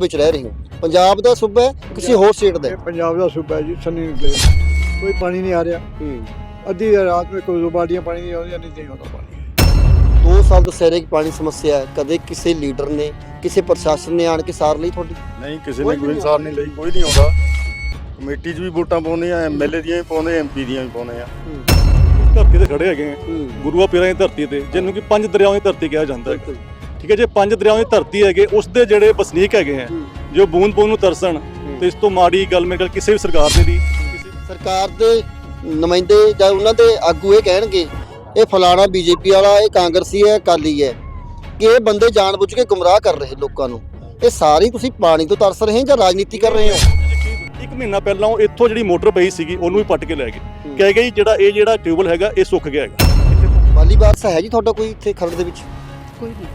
ਸੂਬੇ 'ਚ ਰਹਿ ਰਹੇ ਹੋ। ਪੰਜਾਬ ਦਾ ਸੂਬਾ ਹੈ ਕਿਸੇ ਹੋਰ ਸਟੇਟ ਦਾ ਇਹ ਹੈ? ਪੰਜਾਬ ਦਾ ਸੂਬਾ ਹੈ ਜੀ ਸੰਨੀ ਨਿਕਲੇ ਕੋਈ ਪਾਣੀ ਨਹੀਂ ਆ ਰਿਹਾ। ਅੱਧੀ ਰਾਤ ਨੂੰ ਕੋਈ ਦੋ ਬਾਲਟੀਆਂ ਪਾਣੀ ਨਹੀਂ ਆਉਂਦੀਆਂ ਨਹੀਂ ਤੇ ਆਉਂਦਾ ਪਾਣੀ। ਦੋ ਸਾਲ ਤੋਂ ਸਹਿਰੇ ਕੀ ਪਾਣੀ ਸਮੱਸਿਆ ਹੈ। ਕਦੇ ਕਿਸੇ ਲੀਡਰ ਨੇ ਕਿਸੇ ਪ੍ਰਸ਼ਾਸਨ ਨੇ ਆਣ ਕੇ ਸਾਰ ਲਈ ਤੁਹਾਡੀ? ਨਹੀਂ ਕਿਸੇ ਕੋਈ ਨੇ ਵੀ ਕੋਈ ਨਹੀਂ ਸਾਰ ਨਹੀਂ ਲਈ ਕੋਈ ਨਹੀਂ ਆਉਂਦਾ। ਕਮੇਟੀ 'ਚ ਵੀ ਵੋਟਾਂ ਪਾਉਂਦੇ ਆ ਐਮਐਲਏ ਦੀਆਂ ਵੀ ਪਾਉਂਦੇ ਐਮਪੀ ਦੀਆਂ ਵੀ ਪਾਉਂਦੇ ਆ। ਧਰਤੀ ਤੇ ਖੜੇ ਹੈਗੇ ਆ। ਗੁਰੂਆ ਪੀਰਾਂ ਦੀ ਧਰਤੀ ਤੇ ਜਿਹਨੂੰ ਕਿ ਪੰਜ ਦਰਿਆਵਾਂ ਦੀ ਧਰਤੀ ਕਿਹਾ ਜਾਂਦਾ ਹੈ। ਠੀਕ ਹੈ ਜੇ ਪੰਜ ਦਰਿਆਵਾਂ ਦੀ ਧਰਤੀ ਹੈਗੇ ਉਸ ਦੇ ਜਿਹੜੇ ਵਸਨੀਕ ਹੈਗੇ ਆ ਜੋ ਬੂੰਦ ਬੂੰਦ ਨੂੰ ਤਰਸਣ ਤੇ ਇਸ ਤੋਂ ਮਾੜੀ ਗੱਲ ਮੇਰੇ ਖਿਆਲ ਕਿਸੇ ਵੀ ਸਰਕਾਰ ਨੇ ਕਿਸੇ ਸਰਕਾਰ ਦੇ ਨੁਮਾਇੰਦੇ ਜਾਂ ਉਹਨਾਂ ਦੇ ਆਗੂ ਇਹ ਕਹਿਣਗੇ ਇਹ ਫਲਾਣਾ ਬੀਜੇਪੀ ਵਾਲਾ ਇਹ ਕਾਂਗਰਸੀ ਹੈ ਅਕਾਲੀ ਹੈ ਕਿ ਇਹ ਬੰਦੇ ਜਾਣਬੁੱਝ ਕੇ ਗੁੰਮਰਾਹ ਕਰ ਰਹੇ ਲੋਕਾਂ ਨੂੰ। ਇਹ ਸਾਰੇ ਤੁਸੀਂ ਪਾਣੀ ਤੋਂ ਤਰਸ ਰਹੇ ਹੋ ਜਾਂ ਰਾਜਨੀਤੀ ਕਰ ਰਹੇ ਹੋ? ਇੱਕ ਮਹੀਨਾ ਪਹਿਲਾਂ ਉਹ ਇੱਥੋਂ ਜਿਹੜੀ ਮੋਟਰ ਪਈ ਸੀਗੀ ਉਹਨੂੰ ਵੀ ਪੱਟ ਕੇ ਲੈ ਗਏ। ਕਹਿ ਗਏ ਜਿਹੜਾ ਇਹ ਜਿਹੜਾ ਟਿਊਬਲ ਹੈਗਾ ਇਹ ਸੁੱਕ ਗਿਆ ਹੈਗਾ। ਵਾਲੀ ਬਾਰਸ ਹੈ ਜੀ ਤੁਹਾਡਾ ਕੋਈ ਇੱਥੇ ਖਰੜ ਦੇ ਵਿੱਚ? ਕੋਈ ਨਹੀਂ।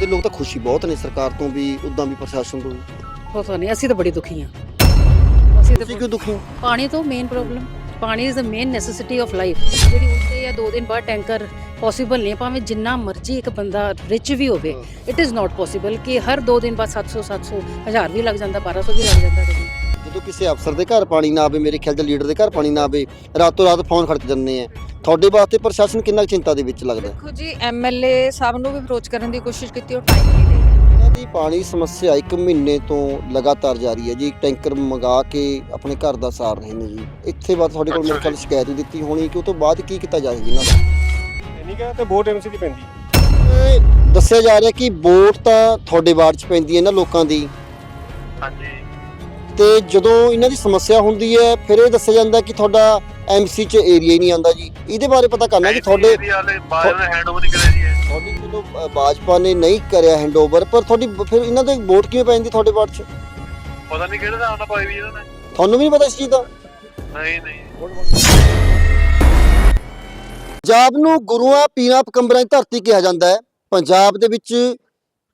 ਦੇ ਲੋਕ ਤਾਂ ਖੁਸ਼ੀ ਬਹੁਤ ਨੇ ਸਰਕਾਰ ਤੋਂ ਵੀ ਉਦਾਂ ਵੀ ਪ੍ਰਸ਼ਾਸਨ ਤੋਂ ਵੀ। ਪਤਾ ਨਹੀਂ ਅਸੀਂ ਤਾਂ ਬੜੀ ਦੁਖੀ ਹਾਂ। ਅਸੀਂ ਤੁਸੀਂ ਤਾਂ ਕਿਉਂ ਦੁਖੀ ਹੋ? ਪਾਣੀ ਤੋਂ ਮੇਨ ਪ੍ਰੋਬਲਮ ਪਾਣੀ is the main necessity of life ਜਿਹੜੀ ਉੱਤੇ ਜਾਂ ਦੋ ਦਿਨ ਬਾਅਦ ਟੈਂਕਰ ਪੋਸੀਬਲ ਨਹੀਂ ਭਾਵੇਂ ਜਿੰਨਾ ਮਰਜ਼ੀ ਇੱਕ ਬੰਦਾ ਰਿਚ ਵੀ ਹੋਵੇ ਇਟ ਇਜ਼ ਨਾਟ ਪੋਸੀਬਲ ਕਿ ਹਰ ਦੋ ਦਿਨ ਬਾਅਦ 700 700 ਹਜ਼ਾਰ ਵੀ ਲੱਗ ਜਾਂਦਾ 1200 ਵੀ ਲੱਗ ਜਾਂਦਾ। ਜਦੋਂ ਕਿਸੇ ਅਫਸਰ ਦੇ ਘਰ ਪਾਣੀ ਨਾ ਆਵੇ ਮੇਰੇ ਖਿਆਲ ਚ ਲੀਡਰ ਦੇ ਘਰ ਪਾਣੀ ਨਾ ਆਵੇ ਰਾਤੋਂ ਰਾਤ ਫੋਨ ਖੜਕ ਜਾਂਦੇ ਆ। ਤੁਹਾਡੇ ਵਾਸਤੇ ਪ੍ਰਸ਼ਾਸਨ ਕਿੰਨਾ ਚਿੰਤਾ ਦੇ ਵਿੱਚ ਲੱਗਦਾ? ਦੇਖੋ ਜੀ ਐਮਐਲਏ ਸਾਹਿਬ ਨੂੰ ਵੀ ਅਪਰੋਚ ਕਰਨ ਦੀ ਕੋਸ਼ਿਸ਼ ਕੀਤੀ ਉਹ ਟਾਈਮ ਨਹੀਂ ਦੇ ਇਹਨਾਂ ਦੀ ਪਾਣੀ ਸਮੱਸਿਆ ਇੱਕ ਮਹੀਨੇ ਤੋਂ ਲਗਾਤਾਰ ਜਾਰੀ ਹੈ ਜੀ। ਟੈਂਕਰ ਮੰਗਾ ਕੇ ਆਪਣੇ ਘਰ ਦਾ ਸਾਰ ਰਹੇ ਨੇ ਜੀ। ਇੱਥੇ ਬਾਅਦ ਤੁਹਾਡੇ ਕੋਲ ਮੇਰੇ ਖਿਆਲ ਸ਼ਿਕਾਇਤ ਵੀ ਦਿੱਤੀ ਹੋਣੀ ਕਿ ਉਹ ਤੋਂ ਬਾਅਦ ਕੀ ਕੀਤਾ ਜਾਏਗਾ ਇਹਨਾਂ ਦਾ? ਨਹੀਂ ਕਹਿੰਦਾ ਤੇ ਵੋਟ ਐਮਸੀ ਦੀ ਪੈਂਦੀ। ਦੱਸਿਆ ਜਾ ਰਿਹਾ ਕਿ ਵੋਟ ਤਾਂ ਤੁਹਾਡੇ ਵਾਰਡ 'ਚ ਪੈਂਦੀ ਹੈ ਇਹਨਾਂ ਲੋਕਾਂ ਦੀ। ਹਾਂਜੀ। ਤੇ ਜਦੋਂ ਇਹਨਾਂ ਦੀ ਸਮੱਸਿਆ ਹੁੰਦੀ ਹੈ ਫਿਰ ਇਹ ਦੱਸਿਆ ਜਾਂਦਾ ਕਿ ਤੁਹਾਡਾ ਐਮਸੀ 'ਚ ਏਰੀਆ ਹੀ ਨਹੀਂ ਆਉਂਦਾ ਜੀ। ਇਹਦੇ ਬਾਰੇ ਪਤਾ ਕਰਨਾ ਕਿ ਤੁਹਾਡੇ ਹੈਂਡਓਵਰ ਨਹੀਂ ਕਰਿਆ ਜੀ ਇਹ। ਤੁਹਾਡੀ ਜਦੋਂ ਅ, ਭਾਜਪਾ ਨੇ ਨਹੀਂ ਕਰਿਆ ਹੈਂਡਓਵਰ ਪਰ ਤੁਹਾਡੀ ਫਿਰ ਇਹਨਾਂ ਦੇ ਵੋਟ ਕਿਵੇਂ ਪੈਂਦੀ ਤੁਹਾਡੇ ਵਾਰਡ 'ਚ? ਪਤਾ ਨਹੀਂ ਕਿਹੜੇ ਹਿਸਾਬ ਨਾਲ ਪਾਈ ਵੀ ਇਹਨਾਂ ਨੇ। ਤੁਹਾਨੂੰ ਵੀ ਨਹੀਂ ਪਤਾ ਇਸ ਚੀਜ਼ ਦਾ? ਨਹੀਂ ਨਹੀਂ। ਪੰਜਾਬ ਨੂੰ ਗੁਰੂਆਂ ਪੀਰਾਂ ਪਕੰਬਰਾਂ ਦੀ ਧਰਤੀ ਕਿਹਾ ਜਾਂਦਾ ਹੈ। ਪੰਜਾਬ ਦੇ ਵਿੱਚ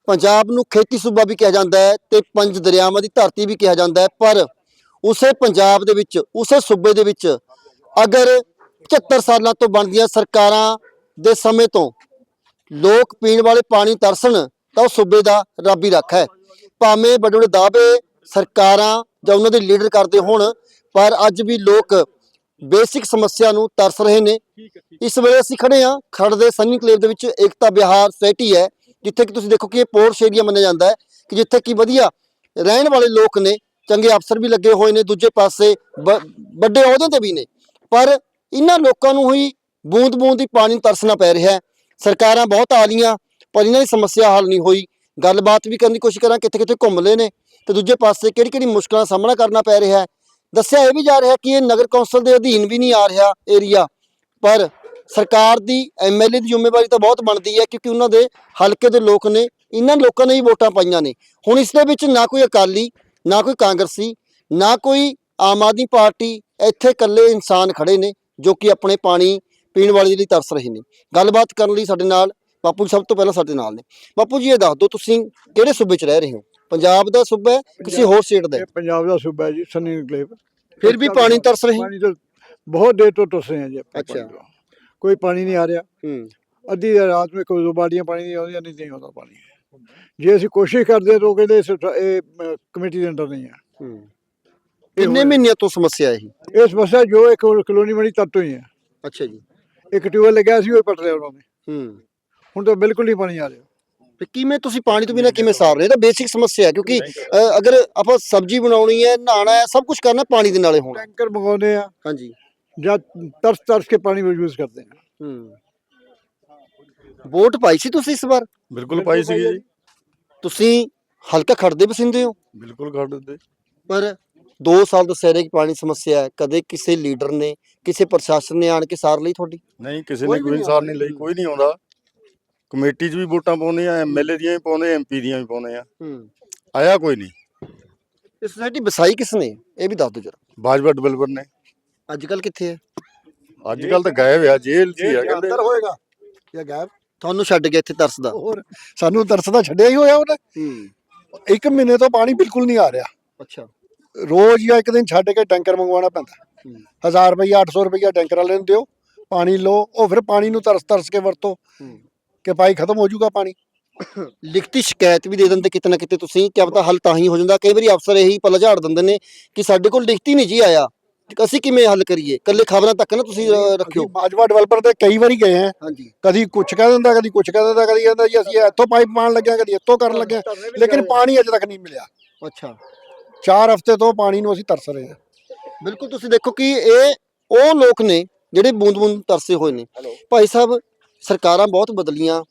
ਪੰਜਾਬ ਨੂੰ ਖੇਤੀ ਸੂਬਾ ਵੀ ਕਿਹਾ ਜਾਂਦਾ ਹੈ ਤੇ ਪੰਜ ਦਰਿਆਵਾਂ ਦੀ ਧਰਤੀ ਵੀ ਕਿਹਾ ਜਾਂਦਾ ਹੈ ਪਰ ਉਸੇ ਪੰਜਾਬ ਦੇ ਵਿੱਚ ਉਸੇ ਸੂਬੇ ਦੇ ਵਿੱਚ ਅਗਰ 75 ਸਾਲਾਂ ਤੋਂ ਬਣਦੀਆਂ ਸਰਕਾਰਾਂ ਦੇ ਸਮੇਂ ਤੋਂ ਲੋਕ ਪੀਣ ਵਾਲੇ ਪਾਣੀ ਤਰਸਣ ਤਾਂ ਉਹ ਸੂਬੇ ਦਾ ਰੱਬ ਹੀ ਰੱਖਾ ਹੈ। ਭਾਵੇਂ ਵੱਡੇ ਵੱਡੇ ਦਾਅਵੇ ਸਰਕਾਰਾਂ ਜਾਂ ਉਹਨਾਂ ਦੇ ਲੀਡਰ ਕਰਦੇ ਹੋਣ ਪਰ ਅੱਜ ਵੀ ਲੋਕ ਬੇਸਿਕ ਸਮੱਸਿਆ ਨੂੰ ਤਰਸ ਰਹੇ ਨੇ। ਇਸ ਵੇਲੇ ਅਸੀਂ ਖੜੇ ਹਾਂ ਖੜ ਦੇ ਸੰਨੀ ਕਲੇਵ ਦੇ ਵਿੱਚ ਏਕਤਾ ਬਿਹਾਰ ਸੋਸਾਇਟੀ ਹੈ। ਜਿੱਥੇ ਕਿ ਤੁਸੀਂ ਦੇਖੋ ਕਿ ਇਹ ਪੋਰਸ਼ ਏਰੀਆ ਮੰਨਿਆ ਜਾਂਦਾ ਹੈ ਕਿ ਜਿੱਥੇ ਕਿ ਵਧੀਆ ਰਹਿਣ ਵਾਲੇ ਲੋਕ ਨੇ, ਚੰਗੇ ਅਫਸਰ ਵੀ ਲੱਗੇ ਹੋਏ ਨੇ, ਦੂਜੇ ਪਾਸੇ ਬ- ਵੱਡੇ ਅਹੁਦੇ ਤੇ ਵੀ ਨੇ। ਪਰ ਇਹਨਾਂ ਲੋਕਾਂ ਨੂੰ ਹੀ ਬੂੰਦ-ਬੂੰਦ ਦੀ ਪਾਣੀ ਤਰਸਣਾ ਪੈ ਰਿਹਾ ਹੈ। ਸਰਕਾਰਾਂ ਬਹੁਤ ਆ ਲੀਆਂ ਪਰ ਇਹਨਾਂ ਦੀ ਸਮੱਸਿਆ ਹੱਲ ਨਹੀਂ ਹੋਈ। ਗੱਲਬਾਤ ਵੀ ਕਰਨ ਦੀ ਕੋਸ਼ਿਸ਼ ਕਰਾਂ ਕਿੱਥੇ ਕਿੱਥੇ ਘੁੰਮ ਲਏ ਨੇ ਤੇ ਦੂਜੇ ਪਾਸੇ ਕਿਹੜੀ ਕਿਹੜੀ ਮੁਸ਼ਕਲਾਂ ਦਾ ਸਾਹਮਣਾ ਕਰਨਾ ਪੈ ਰਿਹਾ ਹੈ। ਦੱਸਿਆ ਇਹ ਵੀ ਜਾ ਰਿਹਾ ਕਿ ਇਹ ਨਗਰ ਕੌਂਸਲ ਦੇ ਅਧੀਨ ਵੀ ਨਹੀਂ ਆ ਰਿਹਾ ਏਰੀਆ ਪਰ ਸਰਕਾਰ ਦੀ ਐਮਐਲਏ ਦੀ ਜ਼ਿੰਮੇਵਾਰੀ ਤਾਂ ਬਹੁਤ ਬਣਦੀ ਹੈ ਕਿਉਂਕਿ ਉਹਨਾਂ ਦੇ ਹਲਕੇ ਦੇ ਲੋਕ ਨੇ ਇਹਨਾਂ ਲੋਕਾਂ ਨੇ ਹੀ ਵੋਟਾਂ ਪਾਈਆਂ ਨੇ ਹੁਣ ਇਸ ਦੇ ਵਿੱਚ ਨਾ ਕੋਈ ਅਕਾਲੀ ਨਾ ਕੋਈ ਕਾਂਗਰਸੀ ਨਾ ਕੋਈ ਆਮ ਆਦਮੀ ਪਾਰਟੀ ਇੱਥੇ ਇਕੱਲੇ ਇਨਸਾਨ ਖੜੇ ਨੇ ਜੋ ਕਿ ਆਪਣੇ ਪਾਣੀ ਪੀਣ ਵਾਲੇ ਦੇ ਲਈ ਤਰਸ ਰਹੇ ਨੇ ਗੱਲਬਾਤ ਕਰਨ ਲਈ ਸਾਡੇ ਨਾਲ ਬਾਪੂ ਜੀ ਸਭ ਤੋਂ ਪਹਿਲਾਂ ਸਾਡੇ ਨਾਲ ਨੇ ਬਾਪੂ ਜੀ ਇਹ ਦੱਸ ਦਿਓ ਤੁਸੀਂ ਕਿਹੜੇ ਸੂਬੇ 'ਚ ਰਹਿ ਰਹੇ ਹੋ ਪੰਜਾਬ ਦਾ ਸੂਬਾ ਹੈ ਕਿਸੇ ਹੋਰ ਸਟੇਟ ਦਾ ਹੈ? ਇਹ ਪੰਜਾਬ ਦਾ ਸੂਬਾ ਹੈ ਜੀ ਸੰਨੀ ਨਿਕਲੇ ਫਿਰ ਵੀ ਪਾਣੀ ਤਰਸ ਰਹੇ ਪਾਣੀ ਤੋਂ ਬਹੁਤ ਦੇਰ ਤੋਂ ਤਰਸ ਰਹੇ ਹਾਂ ਜੀ ਆਪਾਂ ਅੱਛਾ। ਪਾਣੀ ਤੋਂ। ਕੋਈ ਪਾਣੀ ਨਹੀਂ ਆ ਰਿਹਾ। ਹੂੰ। ਅੱਧੀ ਰਾਤ ਨੂੰ ਕੋਈ ਬਾਲਟੀਆਂ ਪਾਣੀ ਨਹੀਂ ਆਉਂਦੀਆਂ ਨਹੀਂ ਆਉਂਦਾ ਪਾਣੀ। ਜੇ ਅਸੀਂ ਕੋਸ਼ਿਸ਼ ਕਰਦੇ ਤਾਂ ਉਹ ਕਹਿੰਦੇ ਇਹ ਕਮੇਟੀ ਦੇ ਅੰਦਰ ਨਹੀਂ ਹੈ। ਹੂੰ। ਕਿੰਨੇ। ਮਹੀਨਿਆਂ ਤੋਂ ਸਮੱਸਿਆ ਹੈ ਇਹ ਸਮੱਸਿਆ ਜੋ ਇੱਕ ਕਲੋਨੀ ਬਣੀ ਤਦ ਤੋਂ ਹੀ ਹੈ। ਅੱਛਾ ਜੀ। ਇੱਕ ਟਿਊਬਲ ਲੱਗਿਆ ਸੀ ਉਹ ਪਟ ਲਿਆ ਉਹਨਾਂ ਨੇ। ਹੂੰ। ਹੁਣ ਤਾਂ ਬਿਲਕੁਲ ਨਹੀਂ ਪਾਣੀ ਆ ਰਿਹਾ। ਤੇ ਕਿਵੇਂ ਤੁਸੀਂ ਪਾਣੀ ਤੋਂ ਬਿਨਾਂ ਕਿਵੇਂ ਸਾਰ ਰਹੇ? ਇਹ ਤਾਂ ਬੇਸਿਕ ਸਮੱਸਿਆ ਹੈ ਕਿਉਂਕਿ ਅਗਰ ਆਪਾਂ ਸਬਜ਼ੀ ਬਣਾਉਣੀ ਹੈ ਨਹਾਣਾ ਹੈ ਸਭ ਕੁਝ ਕਰਨਾ ਪਾਣੀ ਦੇ ਨਾਲੇ ਹੋਣਾ। ਟੈਂਕਰ ਮੰਗਾਉਂਦੇ ਆ ਹਾਂਜੀ। ਜਾਂ ਤਰਸ ਤਰਸ ਕੇ ਪਾਣੀ ਯੂਜ਼ ਕਰਦੇ ਆ ਹੂੰ। ਵੋਟ ਪਾਈ ਸੀ ਤੁਸੀਂ ਇਸ ਵਾਰ? ਬਿਲਕੁਲ ਪਾਈ ਸੀਗੀ ਜੀ। ਤੁਸੀਂ ਹਲਕਾ ਖੜਦੇ ਬਸਿੰਦੇ ਹੋ? ਬਿਲਕੁਲ ਦਿੱਤੇ ਪਰ 2 ਸਾਲ ਤੋਂ ਸਹਿਰੇ ਕੀ ਪਾਣੀ ਸਮੱਸਿਆ ਹੈ। ਕਦੇ ਕਿਸੇ ਲੀਡਰ ਨੇ ਕਿਸੇ ਪ੍ਰਸ਼ਾਸਨ ਨੇ ਆਣ ਕੇ ਸਾਰ ਲਈ ਤੁਹਾਡੀ? ਨਹੀਂ ਕਿਸੇ ਕੋਈ ਨੇ ਵੀ ਕੋਈ ਨਹੀਂ ਸਾਰ ਨਹੀਂ ਲਈ ਕੋਈ ਨਹੀਂ ਆਉਂਦਾ। ਕਮੇਟੀ 'ਚ ਵੀ ਵੋਟਾਂ ਪਾਉਂਦੇ ਆ ਐਮਐਲਏ ਦੀਆਂ ਵੀ ਪਾਉਂਦੇ ਐਮਪੀ ਦੀਆਂ ਵੀ ਪਾਉਂਦੇ ਆ। ਹੂੰ। ਆਇਆ ਕੋਈ ਨਹੀਂ। ਇਹ ਸੁਸਾਇਟੀ ਵਸਾਈ ਕਿਸ ਨੇ? ਇਹ ਵੀ ਦੱਸ ਦਿਓ ਜਰਾ। ਬਾਜਵਾ ਡਿਵੈਲਪਰ ਨੇ। ਅੱਜ ਕੱਲ ਕਿੱਥੇ ਹੈ ਅੱਜ ਕੱਲ ਤਾਂ ਗਾਇਬ ਆ ਜੇਲ੍ਹ 'ਚ ਹੀ ਆ ਕਹਿੰਦੇ। ਹੋਏਗਾ। ਜਾਂ ਗਾਇਬ? ਤੁਹਾਨੂੰ ਛੱਡ ਗਿਆ ਇੱਥੇ ਤਰਸਦਾ। ਹੋਰ ਸਾਨੂੰ ਤਰਸ ਤਾਂ ਛੱਡਿਆ ਹੀ ਹੋਇਆ ਉਹਨੇ। ਹੂੰ। ਇੱਕ ਮਹੀਨੇ ਤੋਂ ਪਾਣੀ ਬਿਲਕੁਲ ਨਹੀਂ ਆ ਰਿਹਾ। ਅੱਛਾ। ਰੋਜ਼ ਜਾਂ ਇੱਕ ਦਿਨ ਛੱਡ ਕੇ ਟੈਂਕਰ ਮੰਗਵਾਉਣਾ ਪੈਂਦਾ। ਹੂੰ। 1000 ਰੁਪਈਆ 800 ਰੁਪਈਆ ਟੈਂਕਰ ਵਾਲੇ ਨੂੰ ਦਿਓ ਪਾਣੀ ਲਓ ਉਹ ਫਿਰ ਪਾਣੀ ਨੂੰ ਤਰਸ ਤਰਸ ਕੇ ਵਰਤੋ। ਹੂੰ। ਕਿ ਭਾਈ ਖਤਮ ਹੋ ਜਾਊਗਾ ਪਾਣੀ। ਲਿਖਤੀ ਸ਼ਿਕਾਇਤ ਵੀ ਦੇ ਦਿੰਦੇ ਕਿਤੇ ਨਾ ਕਿਤੇ ਤੁਸੀਂ ਕਿਆ ਪਤਾ ਹੱਲ ਤਾਂ ਹੀ ਹੋ ਜਾਂਦਾ। ਕਈ ਵਾਰੀ ਅਫਸਰ ਇਹੀ ਪੱਲਾ ਝਾੜ ਦਿੰਦੇ ਨੇ ਕਿ ਸਾਡੇ ਕੋਲ ਲਿਖਤੀ ਨਹੀਂ ਜੀ ਆਇਆ। ਅਸੀਂ ਕਿਵੇਂ ਹੱਲ ਕਰੀਏ? ਕੱਲੇ ਖਬਰਾਂ ਤੱਕ ਨਾ ਤੁਸੀਂ ਅ, ਰੱਖਿਓ। ਮਾਜਵਾ ਡਿਵੈਲਪਰ ਤੇ ਕਈ ਵਾਰੀ ਗਏ ਆ। ਹਾਂਜੀ। ਕਦੀ ਕੁਛ ਕਹਿ ਦਿੰਦਾ ਕਦੀ ਕੁਛ ਕਹਿ ਦਿੰਦਾ ਕਦੀ ਕਹਿੰਦਾ ਜੀ ਅਸੀਂ ਇੱਥੋਂ ਪਾਈਪ ਪਾਣ ਲੱਗਿਆ ਕਦੀ ਇੱਥੋਂ ਕਰਨ ਲੱਗਿਆ ਲੇਕਿਨ ਪਾਣੀ ਅਜੇ ਤੱਕ ਨਹੀਂ ਮਿਲਿਆ। ਅੱਛਾ। 4 ਹਫ਼ਤੇ ਤੋਂ ਪਾਣੀ ਨੂੰ ਅਸੀਂ ਤਰਸ ਰਹੇ ਹਾਂ। ਬਿਲਕੁਲ ਤੁਸੀਂ ਦੇਖੋ ਕਿ ਇਹ ਉਹ ਲੋਕ ਨੇ ਜਿਹੜੇ ਬੂੰਦ-ਬੂੰਦ ਤਰਸੇ ਹੋਏ ਨੇ। ਭਾਈ ਸਾਹਿਬ ਸਰਕਾਰਾਂ ਬਹੁਤ ਬਦਲੀਆਂ।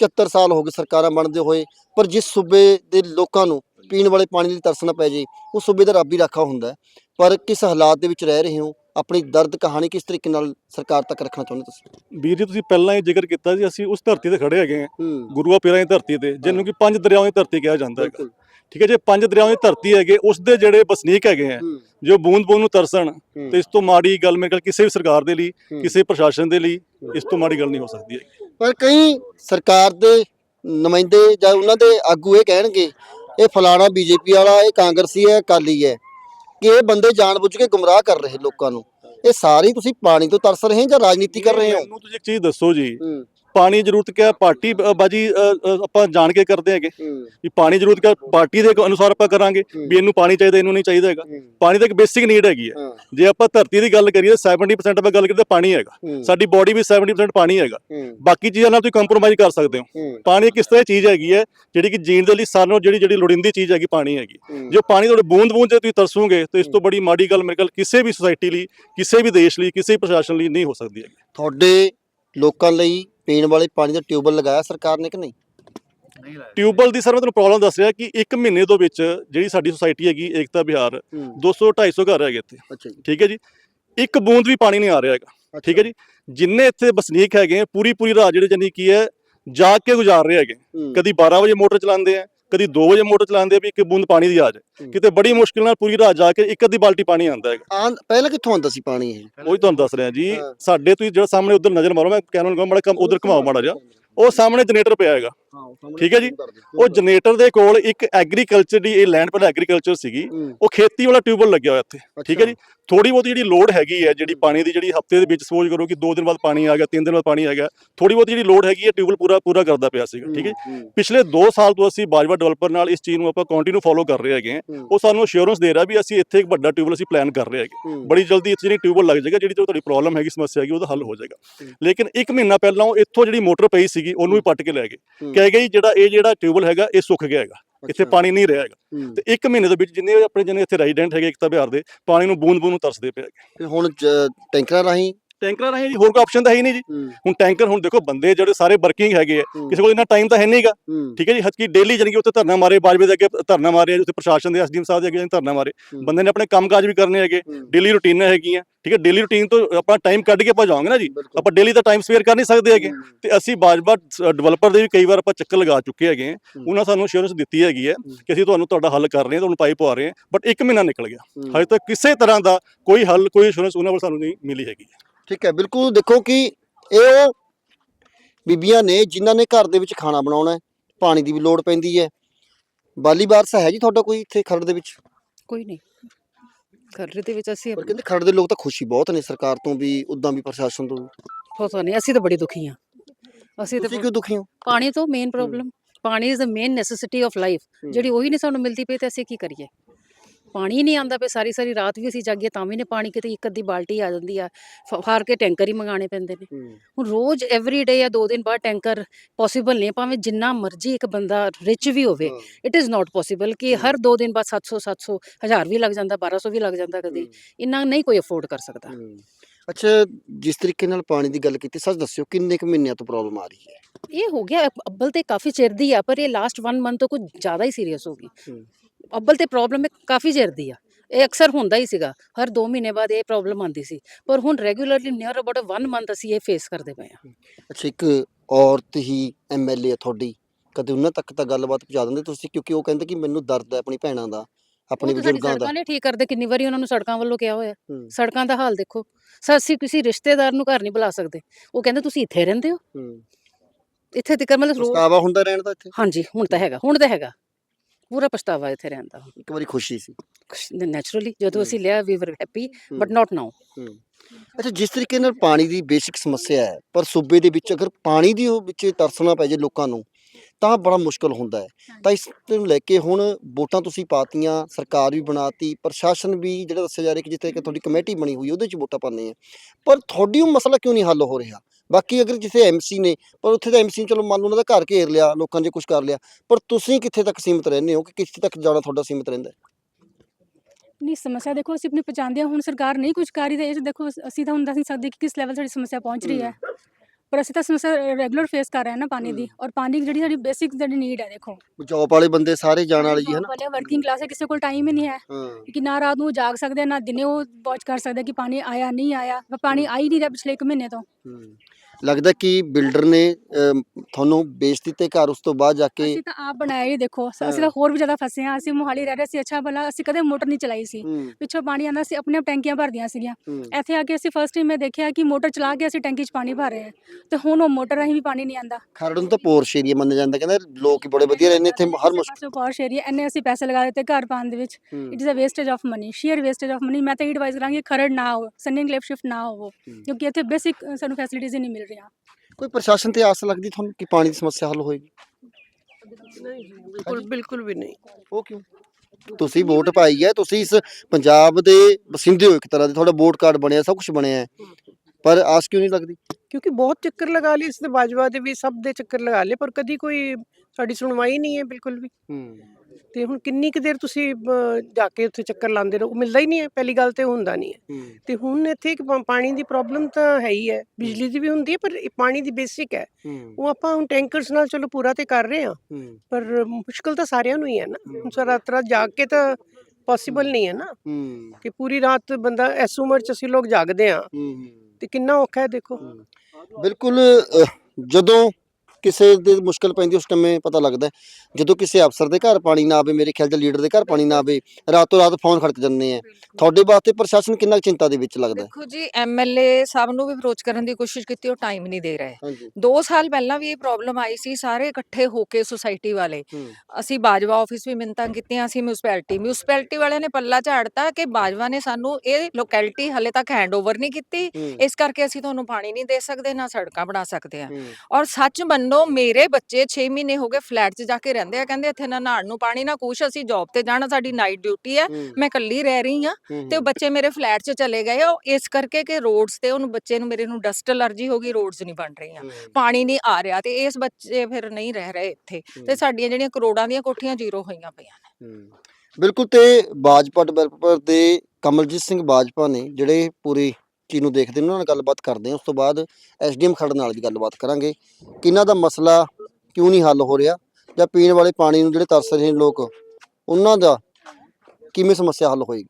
75 ਸਾਲ ਹੋ ਗਏ ਸਰਕਾਰਾਂ ਬਣਦੇ ਹੋਏ ਪਰ ਜਿਸ ਸੂਬੇ ਦੇ ਲੋਕਾਂ ਨੂੰ ਪੀਣ ਵਾਲੇ ਪਾਣੀ ਲਈ ਤਰਸਣਾ ਪੈ ਜੇ ਉਹ ਸੂਬੇ ਦਾ ਰੱਬ ਹੀ ਰਾਖਾ ਹੁੰਦਾ ਹੈ। ਪਰ ਕਿਸ ਹਾਲਾਤ ਦੇ ਵਿੱਚ ਰਹਿ ਰਹੇ ਹੋ? ਆਪਣੀ ਦਰਦ ਕਹਾਣੀ ਕਿਸ ਤਰੀਕੇ ਨਾਲ ਸਰਕਾਰ ਤੱਕ ਰੱਖਣਾ ਚਾਹੁੰਦੇ ਤੁਸੀਂ? ਵੀਰ ਜੀ ਤੁਸੀਂ ਪਹਿਲਾਂ ਹੀ ਜ਼ਿਕਰ ਕੀਤਾ ਸੀ ਅਸੀਂ ਉਸ ਧਰਤੀ ਤੇ ਖੜੇ ਹੈਗੇ ਹਾਂ। ਹੂੰ। ਗੁਰੂਆਂ ਪੀਰਾਂ ਦੀ ਧਰਤੀ ਤੇ ਜਿਹਨੂੰ ਕਿ ਪੰਜ ਦਰਿਆਵਾਂ ਦੀ ਧਰਤੀ ਕਿਹਾ ਜਾਂਦਾ ਬਿਲਕੁਲ। ਠੀਕ ਹੈ ਜੇ ਪੰਜ ਦਰਿਆਵਾਂ ਦੀ ਧਰਤੀ ਹੈਗੇ ਉਸ ਦੇ ਜਿਹੜੇ ਵਸਨੀਕ ਹੈਗੇ ਆ ਹੂੰ। ਜੋ ਬੂੰਦ ਬੂੰਦ ਨੂੰ ਤਰਸਣ ਹੂੰ, ਤੇ ਇਸ ਤੋਂ ਮਾੜੀ ਗੱਲ ਮੇਰੇ ਖਿਆਲ ਕਿਸੇ ਵੀ ਸਰਕਾਰ ਦੇ ਲਈ ਹੂੰ। ਕਿਸੇ ਪ੍ਰਸ਼ਾਸਨ ਦੇ ਲਈ ਇਸ ਤੋਂ ਮਾੜੀ ਗੱਲ ਨਹੀਂ ਹੋ ਸਕਦੀ ਹੈਗੀ। ਪਰ ਕਈ ਸਰਕਾਰ ਦੇ ਨੁਮਾਇੰਦੇ ਜਾਂ ਉਹਨਾਂ ਦੇ ਆਗੂ ਇਹ ਕਹਿਣਗੇ ਇਹ ਫਲਾਣਾ ਬੀਜੇਪੀ ਵਾਲਾ ਇਹ ਕਾਂਗਰਸੀ ਹੈ ਅਕਾਲੀ ਹੈ ਕਿ ਇਹ ਬੰਦੇ ਜਾਣਬੁੱਝ ਕੇ ਗੁੰਮਰਾਹ ਕਰ ਰਹੇ ਲੋਕਾਂ ਨੂੰ। ਇਹ ਸਾਰੇ ਤੁਸੀਂ ਪਾਣੀ ਤੋਂ ਤਰਸ ਰਹੇ ਜਾਂ ਰਾਜਨੀਤੀ ਕਰ ਰਹੇ ਹੋ? ਮੈਨੂੰ ਤੁਸੀਂ ਇੱਕ ਚੀਜ਼ ਦੱਸੋ ਜੀ। ਪਾਣੀ ਜ਼ਰੂਰਤ ਕਿਆ ਪਾਰਟੀ ਅ, ਬਾਜੀ ਅ, ਅ, ਆਪਾਂ ਜਾਣ ਕੇ ਕਰਦੇ ਹੈਗੇ ਵੀ ਪਾਣੀ ਦੀ ਜ਼ਰੂਰਤ ਕਿਆ ਪਾਰਟੀ ਦੇ ਅਨੁਸਾਰ ਆਪਾਂ ਕਰਾਂਗੇ। ਵੀ ਇਹਨੂੰ ਪਾਣੀ ਚਾਹੀਦਾ ਇਹਨੂੰ ਨਹੀਂ ਚਾਹੀਦਾ ਹੈਗਾ। ਪਾਣੀ ਤਾਂ ਇੱਕ ਬੇਸਿਕ ਨੀਡ ਹੈਗੀ ਹੈ। ਜੇ ਆਪਾਂ ਧਰਤੀ ਦੀ ਗੱਲ ਕਰੀਏ ਤਾਂ 70% ਆਪਾਂ ਗੱਲ ਕਰੀਏ ਤਾਂ ਪਾਣੀ ਹੈਗਾ। ਸਾਡੀ ਬਾਡੀ ਵੀ 70% ਪਾਣੀ ਹੈਗਾ। ਬਾਕੀ ਚੀਜ਼ਾਂ ਨਾਲ ਤੁਸੀਂ ਕੰਪਰੋਮਾਈਜ਼ ਕਰ ਸਕਦੇ ਹੋ। ਪਾਣੀ ਇੱਕ ਇਸ ਤਰ੍ਹਾਂ ਦੀ ਚੀਜ਼ ਹੈਗੀ ਹੈ ਜਿਹੜੀ ਕਿ ਜੀਣ ਦੇ ਲਈ ਸਾਨੂੰ ਜਿਹੜੀ ਜਿਹੜੀ ਲੋੜੀਂਦੀ ਚੀਜ਼ ਹੈਗੀ ਪਾਣੀ ਹੈਗੀ। ਜੇ ਪਾਣੀ ਤੁਹਾਡੇ ਬੂੰਦ ਬੂੰਦ ਜੇ ਤੁਸੀਂ ਤਰਸੋਗੇ ਤਾਂ ਇਸ ਤੋਂ ਬੜੀ ਮਾੜੀ ਗੱਲ ਮੇਰੇ ਖਿਆਲ ਕਿਸੇ ਵੀ ਸੁਸਾਇਟੀ ਲਈ ਕਿਸੇ ਵੀ ਦੇਸ਼ ਲਈ ਕਿਸੇ ਵੀ ਪ੍ਰਸ਼ਾਸਨ ਲਈ ਨਹੀਂ ਹੋ ਸਕਦੀ ਹੈਗੀ। ਤੁਹਾਡੇ ਲੋਕਾਂ ਲਈ ਪੀਣ ਵਾਲੇ ਪਾਣੀ ਦਾ ਟਿਊਬਲ ਲਗਾਇਆ ਸਰਕਾਰ ਨੇ ਕਿ ਨਹੀਂ? ਟਿਊਬਲ ਦੀ ਸਰ ਮੈਂ ਤੁਹਾਨੂੰ ਪ੍ਰੋਬਲਮ ਦੱਸ ਰਿਹਾ ਕਿ ਇੱਕ ਮਹੀਨੇ ਤੋਂ ਵਿੱਚ ਜਿਹੜੀ ਸਾਡੀ ਸੁਸਾਇਟੀ ਹੈਗੀ ਏਕਤਾ ਬਿਹਾਰ ਹੂੰ। 200 250 ਘਰ ਹੈਗੇ ਇੱਥੇ। ਅੱਛਾ ਜੀ। ਠੀਕ ਹੈ ਜੀ? ਇੱਕ ਬੂੰਦ ਵੀ ਪਾਣੀ ਨਹੀਂ ਆ ਰਿਹਾ ਹੈਗਾ। ਠੀਕ ਹੈ ਜੀ? ਜਿੰਨੇ ਇੱਥੇ ਵਸਨੀਕ ਹੈਗੇ ਪੂਰੀ ਪੂਰੀ ਰਾਤ ਜਿਹੜੇ ਜਾਨੀ ਕੀ ਹੈ ਜਾਗ ਕੇ ਗੁਜ਼ਾਰ ਰਹੇ ਹੈਗੇ। ਕਦੀ 12 ਵਜੇ ਮੋਟਰ ਚਲਾਉਂਦੇ ਆ ਕਦੀ 2 ਵਜੇ ਮੋਟਰ ਚਲਾਉਂਦੇ ਆ ਵੀ ਇੱਕ ਬੂੰਦ ਪਾਣੀ ਦੀ ਆ ਜਾਏ। ਕਿਤੇ ਬੜੀ ਮੁਸ਼ਕਿਲ ਨਾਲ ਪੂਰੀ ਰਾਤ ਜਾ ਕੇ ਇੱਕ ਅੱਧੀ ਬਾਲਟੀ ਪਾਣੀ ਆਉਂਦਾ ਹੈਗਾ। ਆਂ- ਪਹਿਲਾਂ ਕਿੱਥੋਂ ਆਉਂਦਾ ਸੀ ਪਾਣੀ ਇਹ? ਉਹੀ ਤੁਹਾਨੂੰ ਦੱਸ ਰਿਹਾ ਜੀ। ਸਾਡੇ ਤੁਸੀਂ ਜਿਹੜਾ ਸਾਹਮਣੇ ਉਧਰ ਨਜ਼ਰ ਮਾਰੋ ਮੈਂ ਕਹਿਣ ਲੱਗਾ ਮਾੜਾ ਕੰਮ ਉਧਰ ਘਮਾਓ ਮਾੜਾ ਜਿਹਾ। ਉਹ ਸਾਹਮਣੇ ਜਨਰੇਟਰ ਪਿਆ ਹੈਗਾ। ਠੀਕ ਹੈ ਜੀ? ਉਹ ਜਨਰੇਟਰ ਦੇ ਕੋਲ ਇੱਕ ਐਗਰੀਕਲਚਰ ਦੀ ਇਹ ਲੈਂਡ ਪਹਿਲਾਂ ਐਗਰੀਕਲਚਰ ਸੀਗੀ। ਉਹ ਖੇਤੀ ਵਾਲਾ ਟਿਊਬਲ ਲੱਗਿਆ ਹੋਇਆ ਇੱਥੇ ਠੀਕ ਹੈ। ਜੀ? ਥੋੜੀ ਬਹੁਤੀ ਜਿਹੜੀ ਲੋਡ ਹੈਗੀ ਹੈ ਜਿਹੜੀ ਪਾਣੀ ਦੀ ਜਿਹੜੀ ਹਫ਼ਤੇ ਦੇ ਵਿੱਚ ਸੋਚ ਕਰੋ ਕਿ 2 ਦਿਨ ਬਾਅਦ ਪਾਣੀ ਆ ਗਿਆ 3 ਦਿਨ ਬਾਅਦ ਪਾਣੀ ਆ ਗਿਆ ਥੋੜੀ ਬਹੁਤੀ ਜਿਹੜੀ ਲੋਡ ਹੈਗੀ ਹੈ ਟਿਊਬਲ ਪੂਰਾ ਪੂਰਾ ਕਰਦਾ ਪਿਆ ਸੀਗਾ ਠੀਕ ਹੈ ਪਿਛਲੇ 2 ਸਾਲ ਤੋਂ ਅਸੀਂ ਬਾਜਵਾ ਡਿਵੈਲਪਰ ਨਾਲ ਇਸ ਚੀਜ਼ ਨੂੰ ਆਪਾਂ ਕੰਟੀਨਿਊ ਫੋਲੋ ਕਰ ਰਹੇ ਹੈਗੇ ਉਹ ਸਾਨੂੰ ਅਸ਼ੋਰੈਂਸ ਦੇ ਰਿਹਾ ਵੀ ਅਸੀਂ ਇੱਥੇ ਇੱਕ ਵੱਡਾ ਟਿਊਬਲ ਅਸੀਂ ਪਲਾਨ ਕਰ ਰਹੇ ਹੈਗੇ ਬੜੀ ਜਲਦੀ ਇੱਥੇ ਜਿਹੜੀ ਟਿਊਬਲ ਲੱਗ ਜਾਏਗਾ ਜਿਹੜੀ ਤੁਹਾਡੀ ਪ੍ਰੋਬਲਮ ਹੈਗੀ ਸਮੱਸਿਆ ਹੈਗੀ ਉਹਦਾ ਹੱਲ ਹੋ ਜਾਏਗਾ। ਲੇਕਿਨ 1 ਮਹੀਨਾ ਪਹਿਲਾਂ ਉਹ ਇੱਥੋਂ ਜਿਹੜੀ ਮੋਟਰ ਪਈ ਸੀਗੀ ਉਹਨੂੰ ਵੀ ਪੱਟ ਕੇ ਲੈ ਗਏ। ਕਹਿ ਗਏ ਜਿਹੜਾ ਇਹ ਜਿਹੜਾ ਟਿਊਬਲ ਹੈਗਾ ਇਹ ਸੁੱਕ ਗਿਆ ਹੈਗਾ। ਇੱਥੇ ਪਾਣੀ ਨਹੀਂ ਰਿਹਾ ਹੈਗਾ। ਤੇ 1 ਮਹੀਨੇ ਦੇ ਵਿੱਚ ਜਿੰਨੇ ਆਪਣੇ ਜਿਹਨੇ ਇੱਥੇ ਰੈਜ਼ੀਡੈਂਟ ਹੈਗੇ ਇੱਕ ਤਾਂ ਬਿਹਾਰ ਦੇ ਪਾਣੀ ਨੂੰ ਬੂੰਦ ਬੂੰਦ ਨੂੰ ਤਰਸਦੇ ਪਏ ਹੈਗੇ। ਤੇ ਹੁਣ ਜ- ਟੈਂਕਰਾਂ ਰਾਹੀਂ ਟੈਂਕਰਾਂ ਰਾਹੀਂ ਜੀ ਹੋਰ ਕੋਈ ਆਪਸ਼ਨ ਤਾਂ ਹੈ ਹੀ ਨਹੀਂ ਜੀ। ਹੁਣ ਟੈਂਕਰ ਹੁਣ ਦੇਖੋ ਬੰਦੇ ਜਿਹੜੇ ਸਾਰੇ ਵਰਕਿੰਗ ਹੈਗੇ ਆ ਕਿਸੇ ਕੋਲ ਇੰਨਾ ਟਾਈਮ ਤਾਂ ਹੈ ਨਹੀਂਗਾ। ਠੀਕ ਹੈ ਜੀ ਹੱਕੀ ਡੇਲੀ ਜਾਣੀ ਕਿ ਉੱਥੇ ਧਰਨਾ ਮਾਰੇ ਬਾਜਵੇ ਦੇ ਅੱਗੇ ਧਰਨਾ ਮਾਰੇ ਉੱਥੇ ਪ੍ਰਸ਼ਾਸਨ ਦੇ ਐਸਡੀਐਮ ਸਾਹਿਬ ਦੇ ਅੱਗੇ ਧਰਨਾ ਮਾਰੇ। ਬੰਦੇ ਨੇ ਆਪਣੇ ਕੰਮਕਾਜ ਵੀ ਕਰਨੇ ਹੈਗੇ ਡੇਲੀ ਰੁਟੀਨਾਂ ਹੈਗੀਆਂ। ਠੀਕ ਹੈ ਡੇਲੀ ਰੁਟੀਨ ਤੋਂ ਆਪਣਾ ਟਾਈਮ ਕੱਢ ਕੇ ਆਪਾਂ ਜਾਵਾਂਗੇ ਨਾ ਜੀ। ਆਪਾਂ ਡੇਲੀ ਦਾ ਟਾਈਮ ਸਪੇਅਰ ਕਰ ਨਹੀਂ ਸਕਦੇ ਹੈਗੇ। ਤੇ ਅਸੀਂ ਬਾਜਵਾ ਡਿਵੈਲਪਰ ਦੇ ਵੀ ਕਈ ਵਾਰ ਆਪਾਂ ਚੱਕਰ ਲਗਾ ਚੁੱਕੇ ਹੈਗੇ। ਉਹਨਾਂ ਸਾਨੂੰ ਅਸ਼ੋਰੈਂਸ ਦਿੱਤੀ ਹੈਗੀ ਹੈ। ਕਿ ਅਸੀਂ ਤੁਹਾਨੂੰ ਤੁਹਾਡਾ ਹੱਲ ਕਰ ਰਹੇ ਹਾਂ ਤੁਹਾਨੂੰ ਪਾਈਪ ਪਵਾ ਰਹੇ ਹਾਂ ਬਟ 1 ਮਹੀਨਾ ਨਿਕਲ ਗਿਆ। ਹਜੇ ਤੱਕ ਕਿਸੇ ਤਰ੍ਹਾਂ ਦਾ ਕੋਈ ਹੱਲ ਕੋਈ ਅਸ਼ੋਰੈਂਸ ਉਹਨਾਂ ਵੱਲ ਸਾਨੂੰ ਨਹੀਂ ਮਿਲੀ ਹੈਗੀ। ਠੀਕ ਹੈ ਬਿਲਕੁਲ ਦੇਖੋ ਕਿ ਇਹ ਉਹ ਬੀਬੀਆਂ ਨੇ ਜਿਨ੍ਹਾਂ ਨੇ ਘਰ ਦੇ ਵਿੱਚ ਖਾਣਾ ਬਣਾਉਣਾ ਹੈ ਪਾਣੀ ਦੀ ਵੀ ਲੋੜ ਪੈਂਦੀ ਹੈ। ਬਾਲੀ ਬਾਰਸ ਹੈ ਜੀ ਤੁਹਾਡਾ ਕੋਈ ਇੱਥੇ ਖਰੜ ਦੇ ਵਿੱਚ? ਕੋਈ ਨਹੀਂ। ਘਰ ਦੇ ਵਿੱਚ ਅਸੀਂ ਪਰ ਕਹਿੰਦੇ ਖਰੜ ਦੇ ਲੋਕ ਤਾਂ ਖੁਸ਼ੀ ਬਹੁਤ ਨੇ ਸਰਕਾਰ ਤੋਂ ਵੀ ਉਦਾਂ ਵੀ ਪ੍ਰਸ਼ਾਸਨ ਤੋਂ ਵੀ। ਪਤਾ ਨਹੀਂ ਅਸੀਂ ਤਾਂ ਬੜੀ ਦੁਖੀ ਹਾਂ। ਅਸੀਂ ਤੁਸੀਂ ਤਾਂ ਕਿਉਂ ਦੁਖੀ ਹੋ? ਪਾਣੀ ਤੋਂ ਮੇਨ ਪ੍ਰੋਬਲਮ ਪਾਣੀ is the main necessity of life. ਜਿਹੜੀ ਉਹੀ ਨਹੀਂ ਸਾਨੂੰ ਮਿਲਦੀ ਪਈ ਤੇ ਅਸੀਂ ਕੀ ਕਰੀਏ? ਪਾਣੀ ਨਹੀਂ ਆਂਦਾ ਪਏ ਸਾਰੀ ਸਾਰੀ ਰਾਤ ਵੀ ਅਸੀਂ ਜਾਗੀਏ ਤਾਂ ਵੀ ਨੇ ਪਾਣੀ ਕਿਤੇ ਇੱਕ ਅੱਧੀ ਬਾਲਟੀ ਆ ਜਾਂਦੀ ਆ ਫ- ਹਾਰ ਕੇ ਟੈਂਕਰ ਹੀ ਮੰਗਾਣੇ ਪੈਂਦੇ ਨੇ। ਹੁਣ ਰੋਜ਼ ਐਵਰੀ ਡੇ ਜਾਂ ਦੋ ਦਿਨ ਬਾਅਦ ਟੈਂਕਰ ਪੋਸੀਬਲ ਨਹੀਂ ਹੈ, ਭਾਵੇਂ ਜਿੰਨਾ ਮਰਜ਼ੀ ਇੱਕ ਬੰਦਾ ਰਿਚ ਵੀ ਹੋਵੇ। ਇਟ ਇਜ਼ ਨਾਟ ਪੋਸੀਬਲ ਕਿ ਹਰ ਦੋ ਦਿਨ ਬਾਅਦ 700 700 ਹਜ਼ਾਰ ਵੀ ਲੱਗ ਜਾਂਦਾ 1200 ਵੀ ਲੱਗ ਜਾਂਦਾ ਕਦੇ ਇੰਨਾ ਨਹੀਂ ਕੋਈ ਅਫੋਰਡ ਕਰ ਸਕਦਾ। ਅੱਛਾ ਜਿਸ ਤਰੀਕੇ ਨਾਲ ਪਾਣੀ ਦੀ ਗੱਲ ਕੀਤੀ ਸੱਚ ਦੱਸਿਓ ਕਿੰਨੇ ਕੁ ਮਹੀਨਿਆਂ ਤੋਂ ਪ੍ਰੋਬਲਮ ਆ ਰਹੀ ਹੈ? ਇਹ ਹੋ ਗਿਆ ਅੱਬਲ ਤੇ ਕਾਫੀ ਚਿਰ ਦੀ ਆ ਪਰ ਇਹ ਲਾਸਟ 1 ਮੰਥ ਤੋਂ ਕੁਝ ਜ਼ਿਆਦਾ ਹੀ ਸੀਰੀਅਸ ਹੋ ਗਈ। ਅੱਬਲ ਤੇ ਪ੍ਰੋਬਲਮ ਕਾਫੀ ਚਿਰ ਦੀ ਆ। ਇਹ ਅਕਸਰ ਹੁੰਦਾ ਹੀ ਸੀਗਾ ਹਰ 2 ਮਹੀਨੇ ਬਾਅਦ ਇਹ ਪ੍ਰੋਬਲਮ ਆਉਂਦੀ ਸੀ। ਪਰ ਹੁਣ ਰੈਗੂਲਰਲੀ ਨੀਅਰ ਅਬਾਊਟ 1 ਮੰਥ ਅਸੀਂ ਇਹ ਫੇਸ ਕਰਦੇ ਪਏ ਆ ਅੱਛਾ ਇੱਕ ਔਰਤ ਹੀ ਐਮਐਲਏ ਤੁਹਾਡੀ ਕਦੇ ਉਹਨਾਂ ਤੱਕ ਤਾਂ ਗੱਲਬਾਤ ਪਹੁੰਚਾ ਦਿੰਦੇ ਤੁਸੀਂ? ਕਿਉਂਕਿ ਉਹ ਕਹਿੰਦੇ ਕਿ ਮੈਨੂੰ ਦਰਦ ਹੈ ਆਪਣੀ ਭੈਣਾਂ ਦਾ। ਆਪਣੇ ਉਹ ਤਾਂ ਸਾਡੀ ਬਜ਼ੁਰਗਾਂ ਦਾ। ਸੜਕਾਂ ਨੇ ਠੀਕ ਕਰਦੇ ਕਿੰਨੀ ਵਾਰੀ ਉਹਨਾਂ ਨੂੰ ਸੜਕਾਂ ਵੱਲੋਂ ਕਿਹਾ ਹੋਇਆ। ਹੂੰ। ਸੜਕਾਂ ਦਾ ਹਾਲ ਦੇਖੋ ਸਰ ਅਸੀਂ ਕਿਸੇ ਰਿਸ਼ਤੇਦਾਰ ਨੂੰ ਘਰ ਨਹੀਂ ਬੁਲਾ ਸਕਦੇ। ਉਹ ਕਹਿੰਦੇ ਤੁਸੀਂ ਇੱਥੇ ਰਹਿੰਦੇ ਹੋ? ਹੂੰ। ਇੱਥੇ ਤੱਕ ਮਤਲਬ ਪਛਤਾਵਾ ਹੁੰਦਾ ਰਹਿਣ ਦਾ ਇੱਥੇ? ਹਾਂਜੀ ਹੁਣ ਤਾਂ ਹੈਗਾ ਹੁਣ ਤਾਂ ਹੈਗਾ। ਪੂਰਾ ਪਛਤਾਵਾ ਇੱਥੇ ਰਹਿਣ ਦਾ ਇੱਕ ਵਾਰੀ ਖੁਸ਼ੀ ਸੀ। ਨੈਚੁਰਲੀ ਜਦੋਂ। ਅਸੀਂ ਲਿਆ ਵੀ ਵਰ ਹੈਪੀ। ਬਟ ਨਾਟ ਨਾਓ ਅੱਛਾ ਜਿਸ ਤਰੀਕੇ ਨਾਲ ਪਾਣੀ ਦੀ ਬੇਸਿਕ ਸਮੱਸਿਆ ਹੈ ਪਰ ਸੂਬੇ ਦੇ ਵਿੱਚ ਅਗਰ ਪਾਣੀ ਦੀ ਉਹ ਵਿੱਚ ਤਰਸਣਾ ਪੈ ਜੇ ਲੋਕਾਂ ਨੂੰ ਤਾਂ ਬੜਾ ਮੁਸ਼ਕਲ ਹੁੰਦਾ ਹੈ। ਤਾਂ ਇਸ ਨੂੰ ਲੈ ਕੇ ਹੁਣ ਵੋਟਾਂ ਤੁਸੀਂ ਪਾਤੀਆਂ ਸਰਕਾਰ ਵੀ ਬਣਾਤੀ ਪ੍ਰਸ਼ਾਸਨ ਵੀ ਜਿਹੜਾ ਦੱਸਿਆ ਜਾ ਰਿਹਾ ਕਿ ਜਿੱਥੇ ਕਿ ਤੁਹਾਡੀ ਕਮੇਟੀ ਬਣੀ ਹੋਈ ਉਹਦੇ 'ਚ ਵੋਟਾਂ ਪਾਉਂਦੇ ਆ। ਪਰ ਤੁਹਾਡੀ ਉਹ ਮਸਲਾ ਕਿਉਂ ਨਹੀਂ ਹੱਲ ਹੋ ਰਿਹਾ? ਬਾਕੀ ਅਗਰ ਜਿੱਥੇ ਐਮਸੀ ਨੇ ਪਰ ਉੱਥੇ ਤਾਂ ਐਮਸੀ ਚਲੋ ਮੰਨ ਲਓ ਉਹਨਾਂ ਦਾ ਘਰ ਘੇਰ ਲਿਆ ਲੋਕਾਂ ਨੇ ਕੁਝ ਕਰ ਲਿਆ ਪਰ ਤੁਸੀਂ ਕਿੱਥੇ ਤੱਕ ਸੀਮਿਤ ਰਹਿੰਦੇ ਹੋ ਕਿ ਕਿੱਥੇ ਤੱਕ ਜਾਣਾ ਤੁਹਾਡਾ ਸੀਮਿਤ ਰਹਿੰਦਾ ਹੈ? ਨਹੀਂ ਸਮੱਸਿਆ ਦੇਖੋ ਅਸੀਂ ਆਪਣੀ ਪਛਾਣਦੇ ਹਾਂ। ਹੁਣ ਸਰਕਾਰ ਨਹੀਂ ਕੁਝ ਕਰ ਰਹੀ ਤੇ ਇਹ 'ਚ ਦੇਖੋ ਅਸ- ਅਸੀਂ ਤਾਂ ਹੁਣ ਦੱਸ ਨਹੀਂ ਸਕਦੇ ਕਿ ਕਿਸ ਲੈਵਲ ਸਾਡੀ ਸਮੱਸਿਆ ਪਹੁੰਚ ਰਹੀ ਹੈ। ਪਰ ਅਸੀਂ ਤਾਂ ਸਮੱਸਿਆ ਰੈਗੂਲਰ ਫੇਸ ਕਰ ਰਹੇ ਹਾਂ ਨਾ ਪਾਣੀ ਦੀ ਔਰ ਪਾਣੀ ਜਿਹੜੀ ਸਾਡੀ ਬੇਸਿਕ ਜਿਹੜੀ ਨੀਡ ਹੈ ਦੇਖੋ। ਜੌਬ ਵਾਲੇ ਬੰਦੇ ਸਾਰੇ ਜਾਣ ਵਾਲੇ ਜੀ ਹੈ ਨਾ। ਵਾਲੇ ਵਰਕਿੰਗ ਕਲਾਸ ਹੈ ਕਿਸੇ ਕੋਲ ਟਾਈਮ ਹੀ ਨਹੀਂ ਹੈ। ਹਾਂ। ਕਿ ਨਾ ਰਾਤ ਨੂੰ ਜਾਗ ਸਕਦੇ ਆ, ਨਾ ਦਿਨੇ ਉਹ ਵਾਚ ਕਰ ਸਕਦੇ ਆ ਕਿ ਪਾਣੀ ਆਇਆ ਨਹੀਂ ਆਇਆ। ਪਰ ਪਾਣੀ ਆ ਹੀ ਨਹੀਂ ਰਿਹਾ ਪਿਛਲੇ 1 ਮਹੀਨੇ ਤੋਂ। ਲੱਗਦਾ ਕਿ ਬਿਲਡਰ ਨੇ ਅਮ, ਤੁਹਾਨੂੰ ਵੇਚ ਦਿੱਤੇ ਘਰ ਉਸ ਤੋਂ ਬਾਅਦ ਜਾ ਕੇ ਅਸੀਂ ਤਾਂ ਆਪ ਬਣਾਇਆ ਹੀ ਦੇਖੋ। ਸ- ਅਸੀਂ। ਤਾਂ ਹੋਰ ਵੀ ਜ਼ਿਆਦਾ ਫਸੇ ਹਾਂ ਅਸੀਂ ਮੋਹਾਲੀ ਰਹਿ ਰਹੇ ਸੀ ਅੱਛਾ ਭਲਾ ਅਸੀਂ ਕਦੇ ਮੋਟਰ ਨਹੀਂ ਚਲਾਈ ਸੀ। ਪਿੱਛੋਂ ਪਾਣੀ ਆਉਂਦਾ ਸੀ ਆਪਣੀਆਂ ਟੈਂਕੀਆਂ ਭਰਦੀਆਂ ਸੀਗੀਆਂ। ਇੱਥੇ ਆ ਕੇ ਅਸੀਂ ਫਸਟ ਟਾਈਮ ਮੈਂ ਦੇਖਿਆ ਕਿ ਮੋਟਰ ਚਲਾ ਕੇ ਅਸੀਂ ਟੈਂਕੀ 'ਚ ਪਾਣੀ ਭਰ ਰਹੇ ਹਾਂ। ਤੇ ਹੁਣ ਉਹ ਮੋਟਰ ਰਾਹੀਂ ਵੀ ਪਾਣੀ ਨਹੀਂ ਆਉਂਦਾ ਖਰੜ ਨੂੰ ਤਾਂ ਪੋਰਸ਼ ਏਰੀਆ ਮੰਨਿਆ ਜਾਂਦਾ ਕਹਿੰਦਾ ਲੋਕ ਹੀ ਬੜੇ ਵਧੀਆ ਰਹਿੰਦੇ ਇੱਥੇ ਹਰ ਮੁਸ਼ਕਲ ਪੌਸ਼ ਏਰੀਆ ਇੰਨੇ ਅਸੀਂ ਪੈਸੇ ਲਗਾ ਦਿੱਤੇ ਘਰ ਪਾਉਣ ਦੇ ਵਿੱਚ। It is a wastage of money sheer wastage of money ਮੈਂ ਤਾਂ ਐਡਵਾਈਸ ਕਰਾਂਗੀ ਖਰੜ ਨਾ ਹੋ ਸੰਨੀ ਇਨਕਲੇਵ ਸ਼ਿਫਟ ਨਾ ਹੋਵੋ। ਕਿਉਂਕਿ ਇੱਥੇ ਬੇਸਿਕ ਸਾਨੂੰ ਫੈਸਿਲਿਟੀਜ਼ ਹੀ ਨਹੀਂ ਮਿਲ ਰਹੀਆਂ। ਕੋਈ ਪ੍ਰਸ਼ਾਸਨ ਤੇ ਆਸ ਲੱਗਦੀ ਤੁਹਾਨੂੰ ਕਿ ਪਾਣੀ ਦੀ ਸਮੱਸਿਆ ਹੱਲ ਹੋਏਗੀ? ਨਹੀਂ ਬਿਲਕੁਲ ਬਿਲਕੁਲ ਵੀ ਨਹੀਂ। ਉਹ ਕਿਉਂ? ਤੁਸੀਂ ਵੋਟ ਪਾਈ ਹੈ ਤੁਸੀਂ ਇਸ ਪੰਜਾਬ ਦੇ ਵਸਿੰਦੇ ਹੋ ਇੱਕ ਤਰ੍ਹਾਂ ਦੇ ਤੁਹਾਡਾ ਵੋਟ ਕਾਰਡ ਬਣਿਆ ਸਭ ਕੁਝ ਬਣਿਆ ਹੈ। ਪਰ ਆਸ ਕਿਉਂ ਨਹੀਂ ਲੱਗਦੀ? ਕਿਉਂਕਿ ਬਹੁਤ ਚੱਕਰ ਲਗਾ ਲਏ ਇਸ ਬਾਜਵਾ ਦੇ ਵੀ ਸਭ ਦੇ ਚੱਕਰ ਲਗਾ ਲਏ ਪਰ ਕਦੀ ਕੋਈ ਸਾਡੀ ਸੁਣਵਾਈ ਨਹੀਂ ਹੈ ਬਿਲਕੁਲ ਵੀ। ਤੇ ਹੁਣ ਕਿੰਨੀ ਕੁ ਦੇਰ ਤੁਸੀਂ ਅਹ, ਜਾ ਕੇ ਉੱਥੇ ਚੱਕਰ ਲਾਉਂਦੇ ਰਹੋ? ਉਹ ਮਿਲਦਾ ਹੀ ਨਹੀਂ ਹੈ ਪਹਿਲੀ ਗੱਲ ਤੇ ਉਹ ਹੁੰਦਾ ਨਹੀਂ ਹੈ। ਤੇ ਹੁਣ ਇੱਥੇ ਇੱਕ ਪਾ- ਪਾਣੀ ਦੀ ਪ੍ਰੋਬਲਮ ਤਾਂ ਹੈ ਹੀ ਹੈ ਬਿਜਲੀ ਦੀ ਵੀ ਹੁੰਦੀ ਹੈ ਪਰ ਇਹ ਪਾਣੀ ਦੀ ਬੇਸਿਕ ਹੈ। ਉਹ ਆਪਾਂ ਹੁਣ ਟੈਂਕਰਸ ਨਾਲ ਚਲੋ ਪੂਰਾ ਤੇ ਕਰ ਰਹੇ ਹਾਂ ਪਰ ਮੁਸ਼ਕਲ ਤਾਂ ਸਾਰਿਆਂ ਨੂੰ ਹੀ ਹੈ ਨਾ। ਹੁਣ ਸਾਰਾ ਰਾਤ ਜਾਗ ਕੇ ਤਾਂ ਪੋਸੀਬਲ ਨਹੀਂ ਹੈ ਨਾ। ਕਿ ਪੂਰੀ ਰਾਤ ਬੰਦਾ ਇਸ ਉਮਰ ਚ ਅਸੀਂ ਲੋਕ ਜਾਗਦੇ ਹਾਂ। ਤੇ ਕਿੰਨਾ ਔਖਾ ਹੈ ਦੇਖੋ। ਬਿਲਕੁਲ ਅਹ, ਜਦੋਂ ਕਿਸੇ ਦੇ ਮੁਸ਼ਕਲ ਪੈਂਦੀ ਉਸ ਟਾਈਮੇ ਪਤਾ ਲੱਗਦਾ। ਜਦੋਂ ਕਿਸੇ ਅਫਸਰ ਦੇ ਘਰ ਪਾਣੀ ਨਾ ਆਵੇ ਮੇਰੇ ਖਿਆਲ ਚ ਲੀਡਰ ਦੇ ਘਰ ਪਾਣੀ ਨਾ ਆਵੇ ਰਾਤੋਂ ਰਾਤ ਫੋਨ ਖੜਕ ਜਾਂਦੇ ਆ। ਤੁਹਾਡੇ ਵਾਸਤੇ ਪ੍ਰਸ਼ਾਸਨ ਕਿੰਨਾ ਚਿੰਤਾ ਦੇ ਵਿੱਚ ਲੱਗਦਾ? ਦੇਖੋ ਜੀ ਐਮਐਲਏ ਸਾਹਿਬ ਨੂੰ ਵੀ ਅਪਰੋਚ ਕਰਨ ਦੀ ਕੋਸ਼ਿਸ਼ ਕੀਤੀ ਉਹ ਟਾਈਮ ਨਹੀਂ ਦੇ ਰਹੇ। ਹਾਂਜੀ। 2 ਸਾਲ ਪਹਿਲਾਂ ਵੀ ਇਹ ਪ੍ਰੋਬਲਮ ਆਈ ਸੀ ਸਾਰੇ ਇਕੱਠੇ ਹੋ ਕੇ ਸੁਸਾਇਟੀ ਵਾਲੇ। ਅਸੀਂ ਬਾਜਵਾ ਆਫਿਸ ਵੀ ਮਿੰਤਾਂ ਕੀਤੀਆਂ ਅਸੀਂ ਮਿਊਨਿਸਪੈਲਿਟੀ ਮਿਊਨਿਸਪੈਲਿਟੀ ਵਾਲਿਆਂ ਨੇ ਪੱਲਾ ਝਾੜਤਾ ਕਿ ਬਾਜਵਾ ਨੇ ਸਾਨੂੰ ਇਹ ਲੋਕੈਲਿਟੀ ਹਲੇ ਤੱਕ ਹੈਂਡਓਵਰ ਨਹੀਂ ਕੀਤੀ। ਇਸ ਕਰਕੇ ਅਸੀਂ ਤੁਹਾਨੂੰ ਪਾਣੀ ਨਹੀਂ ਦੇ ਸਕਦੇ ਨਾ ਸੜਕਾਂ ਬਣਾ ਸਕਦੇ ਆ। ਔਰ ਸੱਚ ਮੰਨੋ ਮੇਰੇ ਬੱਚੇ 6 ਮਹੀਨੇ ਹੋ ਗਏ ਫਲੈਟ 'ਚ ਜਾ ਕੇ ਰਹਿੰਦੇ ਆ ਕਹਿੰਦੇ ਇੱਥੇ ਨਾ ਨਹਾਉਣ ਨੂੰ ਪਾਣੀ ਨਾ ਕੁਛ ਅਸੀਂ ਜੌਬ ਤੇ ਜਾਣਾ ਸਾਡੀ ਨਾਈਟ ਡਿਊਟੀ ਹੈ ਮੈਂ ਇਕੱਲੀ ਰਹਿ ਰਹੀ ਹੂੰ, ਤੇ ਉਹ ਬੱਚੇ ਮੇਰੇ ਫਲੈਟ 'ਚ ਚਲੇ ਗਏ ਉਹ ਇਸ ਕਰਕੇ ਕਿ ਰੋਡਸ ਤੇ ਉਹਨੂੰ ਬੱਚੇ ਨੂੰ ਮੇਰੇ ਨੂੰ ਡਸਟ ਅਲਰਜੀ ਹੋ ਗਈ ਰੋਡਸ ਨਹੀਂ ਬਣ ਰਹੀਆਂ ਪਾਣੀ ਨਹੀਂ ਆ ਰਿਹਾ ਤੇ ਇਸ ਬੱਚੇ ਫਿਰ ਨਹੀਂ ਰਹਿ ਰਹੇ ਇੱਥੇ ਤੇ ਸਾਡੀਆਂ ਜਿਹੜੀਆਂ ਕਰੋੜਾਂ ਦੀਆਂ ਕੋਠੀਆਂ ਜ਼ੀਰੋ ਹੋਈਆਂ ਪਈਆਂ ਨੇ। ਬਿਲਕੁਲ ਤੇ ਬਾਜਪਾ ਡਿਵੈਲਪਰ ਦੇ ਕਮਲਜੀਤ ਸਿੰਘ ਬਾਜਪਾ ਨੇ ਜਿਹੜੇ ਪੂਰੀ ਚੀਜ਼ ਨੂੰ ਦੇਖਦੇ ਨੇ, ਉਹਨਾਂ ਨਾਲ ਗੱਲਬਾਤ ਕਰਦੇ ਹਾਂ, ਉਸ ਤੋਂ ਬਾਅਦ ਐਸਡੀਐਮ ਖੜ ਨਾਲ ਵੀ ਗੱਲਬਾਤ ਕਰਾਂਗੇ ਕਿ ਇਹਨਾਂ ਦਾ ਮਸਲਾ ਕਿਉਂ ਨਹੀਂ ਹੱਲ ਹੋ ਰਿਹਾ ਜਾਂ ਪੀਣ ਵਾਲੇ ਪਾਣੀ ਨੂੰ ਜਿਹੜੇ ਤਰਸ ਰਹੇ ਨੇ ਲੋਕ, ਉਹਨਾਂ ਦਾ ਕਿਵੇਂ ਸਮੱਸਿਆ ਹੱਲ ਹੋਏਗੀ?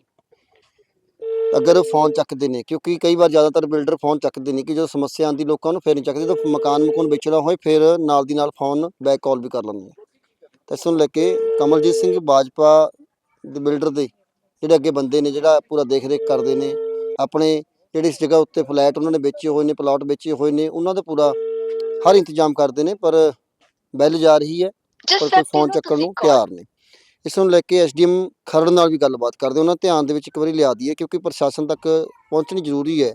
ਅਗਰ ਫੋਨ ਚੱਕਦੇ ਨੇ, ਕਿਉਂਕਿ ਕਈ ਵਾਰ ਜ਼ਿਆਦਾਤਰ ਬਿਲਡਰ ਫੋਨ ਚੱਕਦੇ ਨੇ ਕਿ ਜਦੋਂ ਸਮੱਸਿਆ ਆਉਂਦੀ ਲੋਕਾਂ ਨੂੰ ਫਿਰ ਨਹੀਂ ਚੱਕਦੇ ਤਾਂ ਮਕਾਨ ਮਕੂਨ ਵੇਚਣਾ ਹੋਏ, ਫਿਰ ਨਾਲ ਦੀ ਨਾਲ ਫੋਨ ਬੈਕ ਕਾਲ ਵੀ ਕਰ ਲੈਂਦੇ ਨੇ। ਤਾਂ ਇਸ ਨੂੰ ਲੈ ਕੇ ਕਮਲਜੀਤ ਸਿੰਘ ਬਾਜਪਾ ਦੇ ਬਿਲਡਰ ਦੇ ਜਿਹੜੇ ਅੱਗੇ ਬੰਦੇ ਨੇ, ਜਿਹੜਾ ਪੂਰਾ ਦੇਖ ਰੇਖ ਕਰਦੇ ਨੇ, ਆਪਣੇ ਜਿਹੜੀ ਇਸ ਜਗ੍ਹਾ ਉੱਤੇ ਫਲੈਟ ਉਹਨਾਂ ਨੇ ਵੇਚੇ ਹੋਏ ਨੇ ਪਲਾਟ ਵੇਚੇ ਹੋਏ ਨੇ ਉਹਨਾਂ ਦਾ ਪੂਰਾ ਹਰ ਇੰਤਜ਼ਾਮ ਕਰਦੇ ਨੇ ਪਰ ਬੈਲ ਜਾ ਰਹੀ ਹੈ ਪਰ ਕੋਈ ਫੋਨ ਚੱਕਣ ਨੂੰ ਤਿਆਰ ਨਹੀਂ। ਇਸ ਨੂੰ ਲੈ ਕੇ ਐਸਡੀਐਮ ਖਰੜ ਨਾਲ ਵੀ ਗੱਲਬਾਤ ਕਰਦੇ ਉਹਨਾਂ ਧਿਆਨ ਦੇ ਵਿੱਚ ਇੱਕ ਵਾਰੀ ਲਿਆ ਦਈਏ ਕਿਉਂਕਿ ਪ੍ਰਸ਼ਾਸਨ ਤੱਕ ਪਹੁੰਚਣੀ ਜ਼ਰੂਰੀ ਹੈ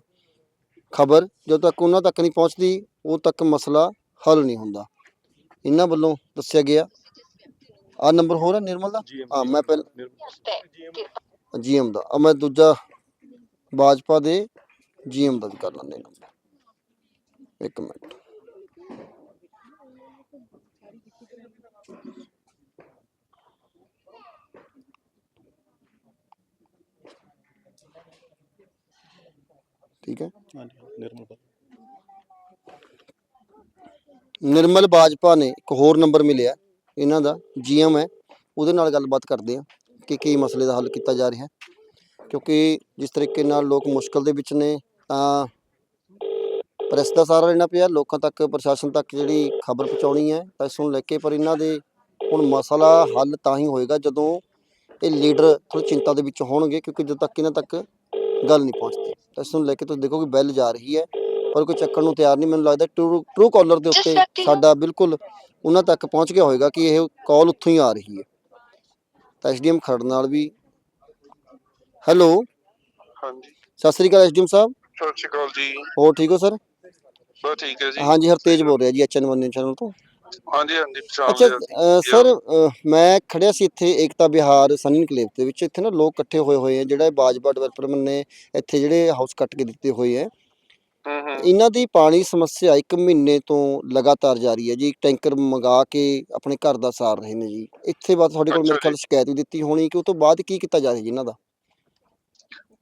ਖਬਰ। ਜਦੋਂ ਤੱਕ ਉਹਨਾਂ ਤੱਕ ਨਹੀਂ ਪਹੁੰਚਦੀ ਉਦੋਂ ਤੱਕ ਮਸਲਾ ਹੱਲ ਨਹੀਂ ਹੁੰਦਾ। ਇਹਨਾਂ ਵੱਲੋਂ ਦੱਸਿਆ ਗਿਆ। ਆ ਨੰਬਰ ਹੋਰ ਹੈ ਨਿਰਮਲ ਦਾ? ਹਾਂ ਮੈਂ ਪਹਿਲ ਜੀਐਮ ਦਾ। ਆ ਮੈਂ ਦੂਜਾ ਬਾਜਪਾ ਦੇ ਜੀਐਮ ਦਾ ਵੀ ਕਰ ਲੈਂਦੇ ਨੰਬਰ ਇੱਕ ਮਿੰਟ। ਠੀਕ ਹੈ? ਨਿਰਮਲ ਨਿਰਮਲ ਬਾਜਪਾ ਨੇ ਇੱਕ ਹੋਰ ਨੰਬਰ ਮਿਲਿਆ ਇਹਨਾਂ ਦਾ ਜੀਐਮ ਹੈ ਉਹਦੇ ਨਾਲ ਗੱਲਬਾਤ ਕਰਦੇ ਆ ਕਿ ਕੀ ਮਸਲੇ ਦਾ ਹੱਲ ਕੀਤਾ ਜਾ ਰਿਹਾ ਹੈ। ਕਿਉਂਕਿ ਜਿਸ ਤਰੀਕੇ ਨਾਲ ਲੋਕ ਮੁਸ਼ਕਲ ਦੇ ਵਿੱਚ ਨੇ ਤਾਂ ਪ੍ਰੈਸ ਦਾ ਸਾਰਾ ਲੈਣਾ ਪਿਆ। ਲੋਕਾਂ ਤੱਕ ਪ੍ਰਸ਼ਾਸਨ ਤੱਕ ਜਿਹੜੀ ਖਬਰ ਪਹੁੰਚਾਉਣੀ ਹੈ ਤਾਂ ਇਸ ਨੂੰ ਲੈ ਕੇ ਪਰ ਇਹਨਾਂ ਦੇ ਹੁਣ ਮਸਲਾ ਹੱਲ ਤਾਂ ਹੀ ਹੋਏਗਾ ਜਦੋਂ ਇਹ ਲੀਡਰ ਥੋੜੀ ਚਿੰਤਾ ਦੇ ਵਿੱਚ ਹੋਣਗੇ ਕਿਉਂਕਿ ਜਦੋਂ ਤੱਕ ਇਹਨਾਂ ਤੱਕ ਗੱਲ ਨਹੀਂ ਪਹੁੰਚਦੀ। ਤਾਂ ਇਸ ਨੂੰ ਲੈ ਕੇ ਤੁਸੀਂ ਦੇਖੋ ਕਿ ਬੈਲ ਜਾ ਰਹੀ ਹੈ ਪਰ ਕੋਈ ਚੱਕਣ ਨੂੰ ਤਿਆਰ ਨਹੀਂ। ਮੈਨੂੰ ਲੱਗਦਾ ਟਰੂ ਟਰੂ ਕਾਲਰ ਦੇ ਉੱਤੇ ਸਾਡਾ ਬਿਲਕੁਲ ਉਹਨਾਂ ਤੱਕ ਪਹੁੰਚ ਗਿਆ ਹੋਵੇਗਾ ਕਿ ਇਹ ਕਾਲ ਉੱਥੋਂ ਹੀ ਆ ਰਹੀ ਹੈ। ਤਾਂ ਐਸਡੀਐਮ ਖੜ ਨਾਲ ਵੀ। ਹੈਲੋ। ਹਾਂਜੀ। ਸਤਿ ਸ੍ਰੀ ਅਕਾਲ ਐਸਡੀਐਮ ਸਾਹਿਬ। ਸਤਿ ਸ਼੍ਰੀ ਅਕਾਲ ਜੀ। ਹੋਰ ਠੀਕ ਹੋ ਸਰ? ਬਸ ਠੀਕ ਹੈ ਜੀ। ਹਾਂਜੀ ਹਰਤੇਜ ਬੋਲ ਰਿਹਾ ਜੀ ਐਚਐਨ ਵਨ ਨਿਊਜ਼ ਚੈਨਲ ਤੋਂ। ਹਾਂਜੀ ਹਾਂਜੀ ਅੱਛਾ ਅ, ਸਰ ਅ, ਮੈਂ ਖੜਿਆ ਸੀ ਇੱਥੇ ਏਕਤਾ ਵਿਹਾਰ ਸਨੀ ਇਨਕਲੇਵ ਦੇ ਵਿੱਚ। ਇੱਥੇ ਨਾ ਲੋਕ ਇਕੱਠੇ ਹੋਏ ਹੋਏ ਆ ਜਿਹੜਾ ਇਹ ਬਾਜਵਾ ਡਿਵੈਲਪਰਮੈਂਟ ਨੇ ਇੱਥੇ ਜਿਹੜੇ ਹਾਊਸ ਕੱਟ ਕੇ ਦਿੱਤੇ ਹੋਏ ਆ। ਹੂੰ ਹੂੰ। ਇਹਨਾਂ ਦੀ ਪਾਣੀ ਸਮੱਸਿਆ ਇੱਕ ਮਹੀਨੇ ਤੋਂ ਲਗਾਤਾਰ ਜਾਰੀ ਹੈ ਜੀ। ਟੈਂਕਰ ਮੰਗਾ ਕੇ ਆਪਣੇ ਘਰ ਦਾ ਸਾਰ ਰਹੇ ਨੇ ਜੀ। ਇੱਥੇ ਬਾਅਦ ਤੁਹਾਡੇ ਕੋਲ ਅੱਛਾ ਮੇਰੇ ਖਿਆਲ ਸ਼ਿਕਾਇਤ ਵੀ ਦਿੱਤੀ ਹੋਣੀ ਕਿ ਉਹ ਤੋਂ ਬਾਅਦ ਕੀ ਕੀਤਾ ਜਾ ਰਿਹਾ ਜੀ ਇਹਨਾਂ ਦਾ?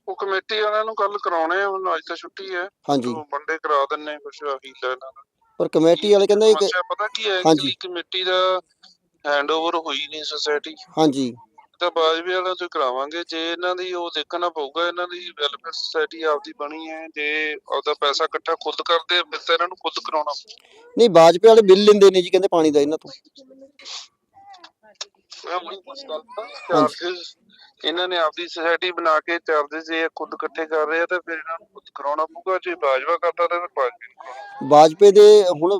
ਉਹ ਕਮੇਟੀ ਵਾਲਿਆਂ ਨੂੰ ਕੱਲ ਕਰਾਉਣੇ ਆ ਹੁਣ ਅੱਜ ਤਾਂ ਛੁੱਟੀ ਹੈ। ਹਾਂਜੀ। ਉਹ ਬੰਦੇ ਕਰਾ ਦਿੰਨੇ ਕੁਛ ਆਹੀ ਲੈਣਾ। ਪਰ ਕਮੇਟੀ ਵਾਲੇ ਕਹਿੰਦੇ ਕਿ ਸਮੱਸਿਆ ਪਤਾ ਕੀ ਹੈ ਹਾਂਜੀ। ਕਿ ਕਮੇਟੀ ਦਾ ਹੈਂਡਓਵਰ ਹੋਈ ਨਹੀਂ ਸੁਸਾਇਟੀ ਹਾਂਜੀ। ਤਾਂ ਬਾਜਵੇ ਵਾਲਿਆਂ ਤੋਂ ਕਰਾਵਾਂਗੇ ਜੇ ਇਹਨਾਂ ਦੀ ਉਹ ਦੇਖਣਾ ਪਊਗਾ ਇਹਨਾਂ ਦੀ ਵੈਲਫੇਅਰ ਸੁਸਾਇਟੀ ਆਪਦੀ ਬਣੀ ਹੈ ਜੇ ਆਪਦਾ ਪੈਸਾ ਇਕੱਠਾ ਖੁਦ ਕਰਦੇ ਆ, ਫਿਰ ਤਾਂ ਇਹਨਾਂ ਨੂੰ ਖੁਦ ਕਰਾਉਣਾ ਨਹੀਂ ਬਾਜਪੇ ਵਾਲੇ ਬਿੱਲ ਲੈਂਦੇ ਨੇ ਜੀ ਕਹਿੰਦੇ ਪਾਣੀ ਦਾ ਇਹਨਾਂ ਤੋਂ। ਚਾਰजेस ਇਹਨਾਂ ਨੇ ਆਪਦੀ ਸੁਸਾਇਟੀ ਬਣਾ ਕੇ ਚਾਰजेस ਇਹ ਖੁਦ ਇਕੱਠੇ ਕਰ ਰਹੇ ਆ ਤਾਂ ਫਿਰ ਇਹਨਾਂ ਨੂੰ ਖੁਦ ਕਰਾਉਣਾ ਪਊਗਾ ਜੇ ਬਾਜਵਾ ਕਰਦਾ ਤਾਂ ਫਿਰ ਬਾਜਵੇ ਨੂੰ ਬਾਜਪੇ ਦੇ ਹੁਣ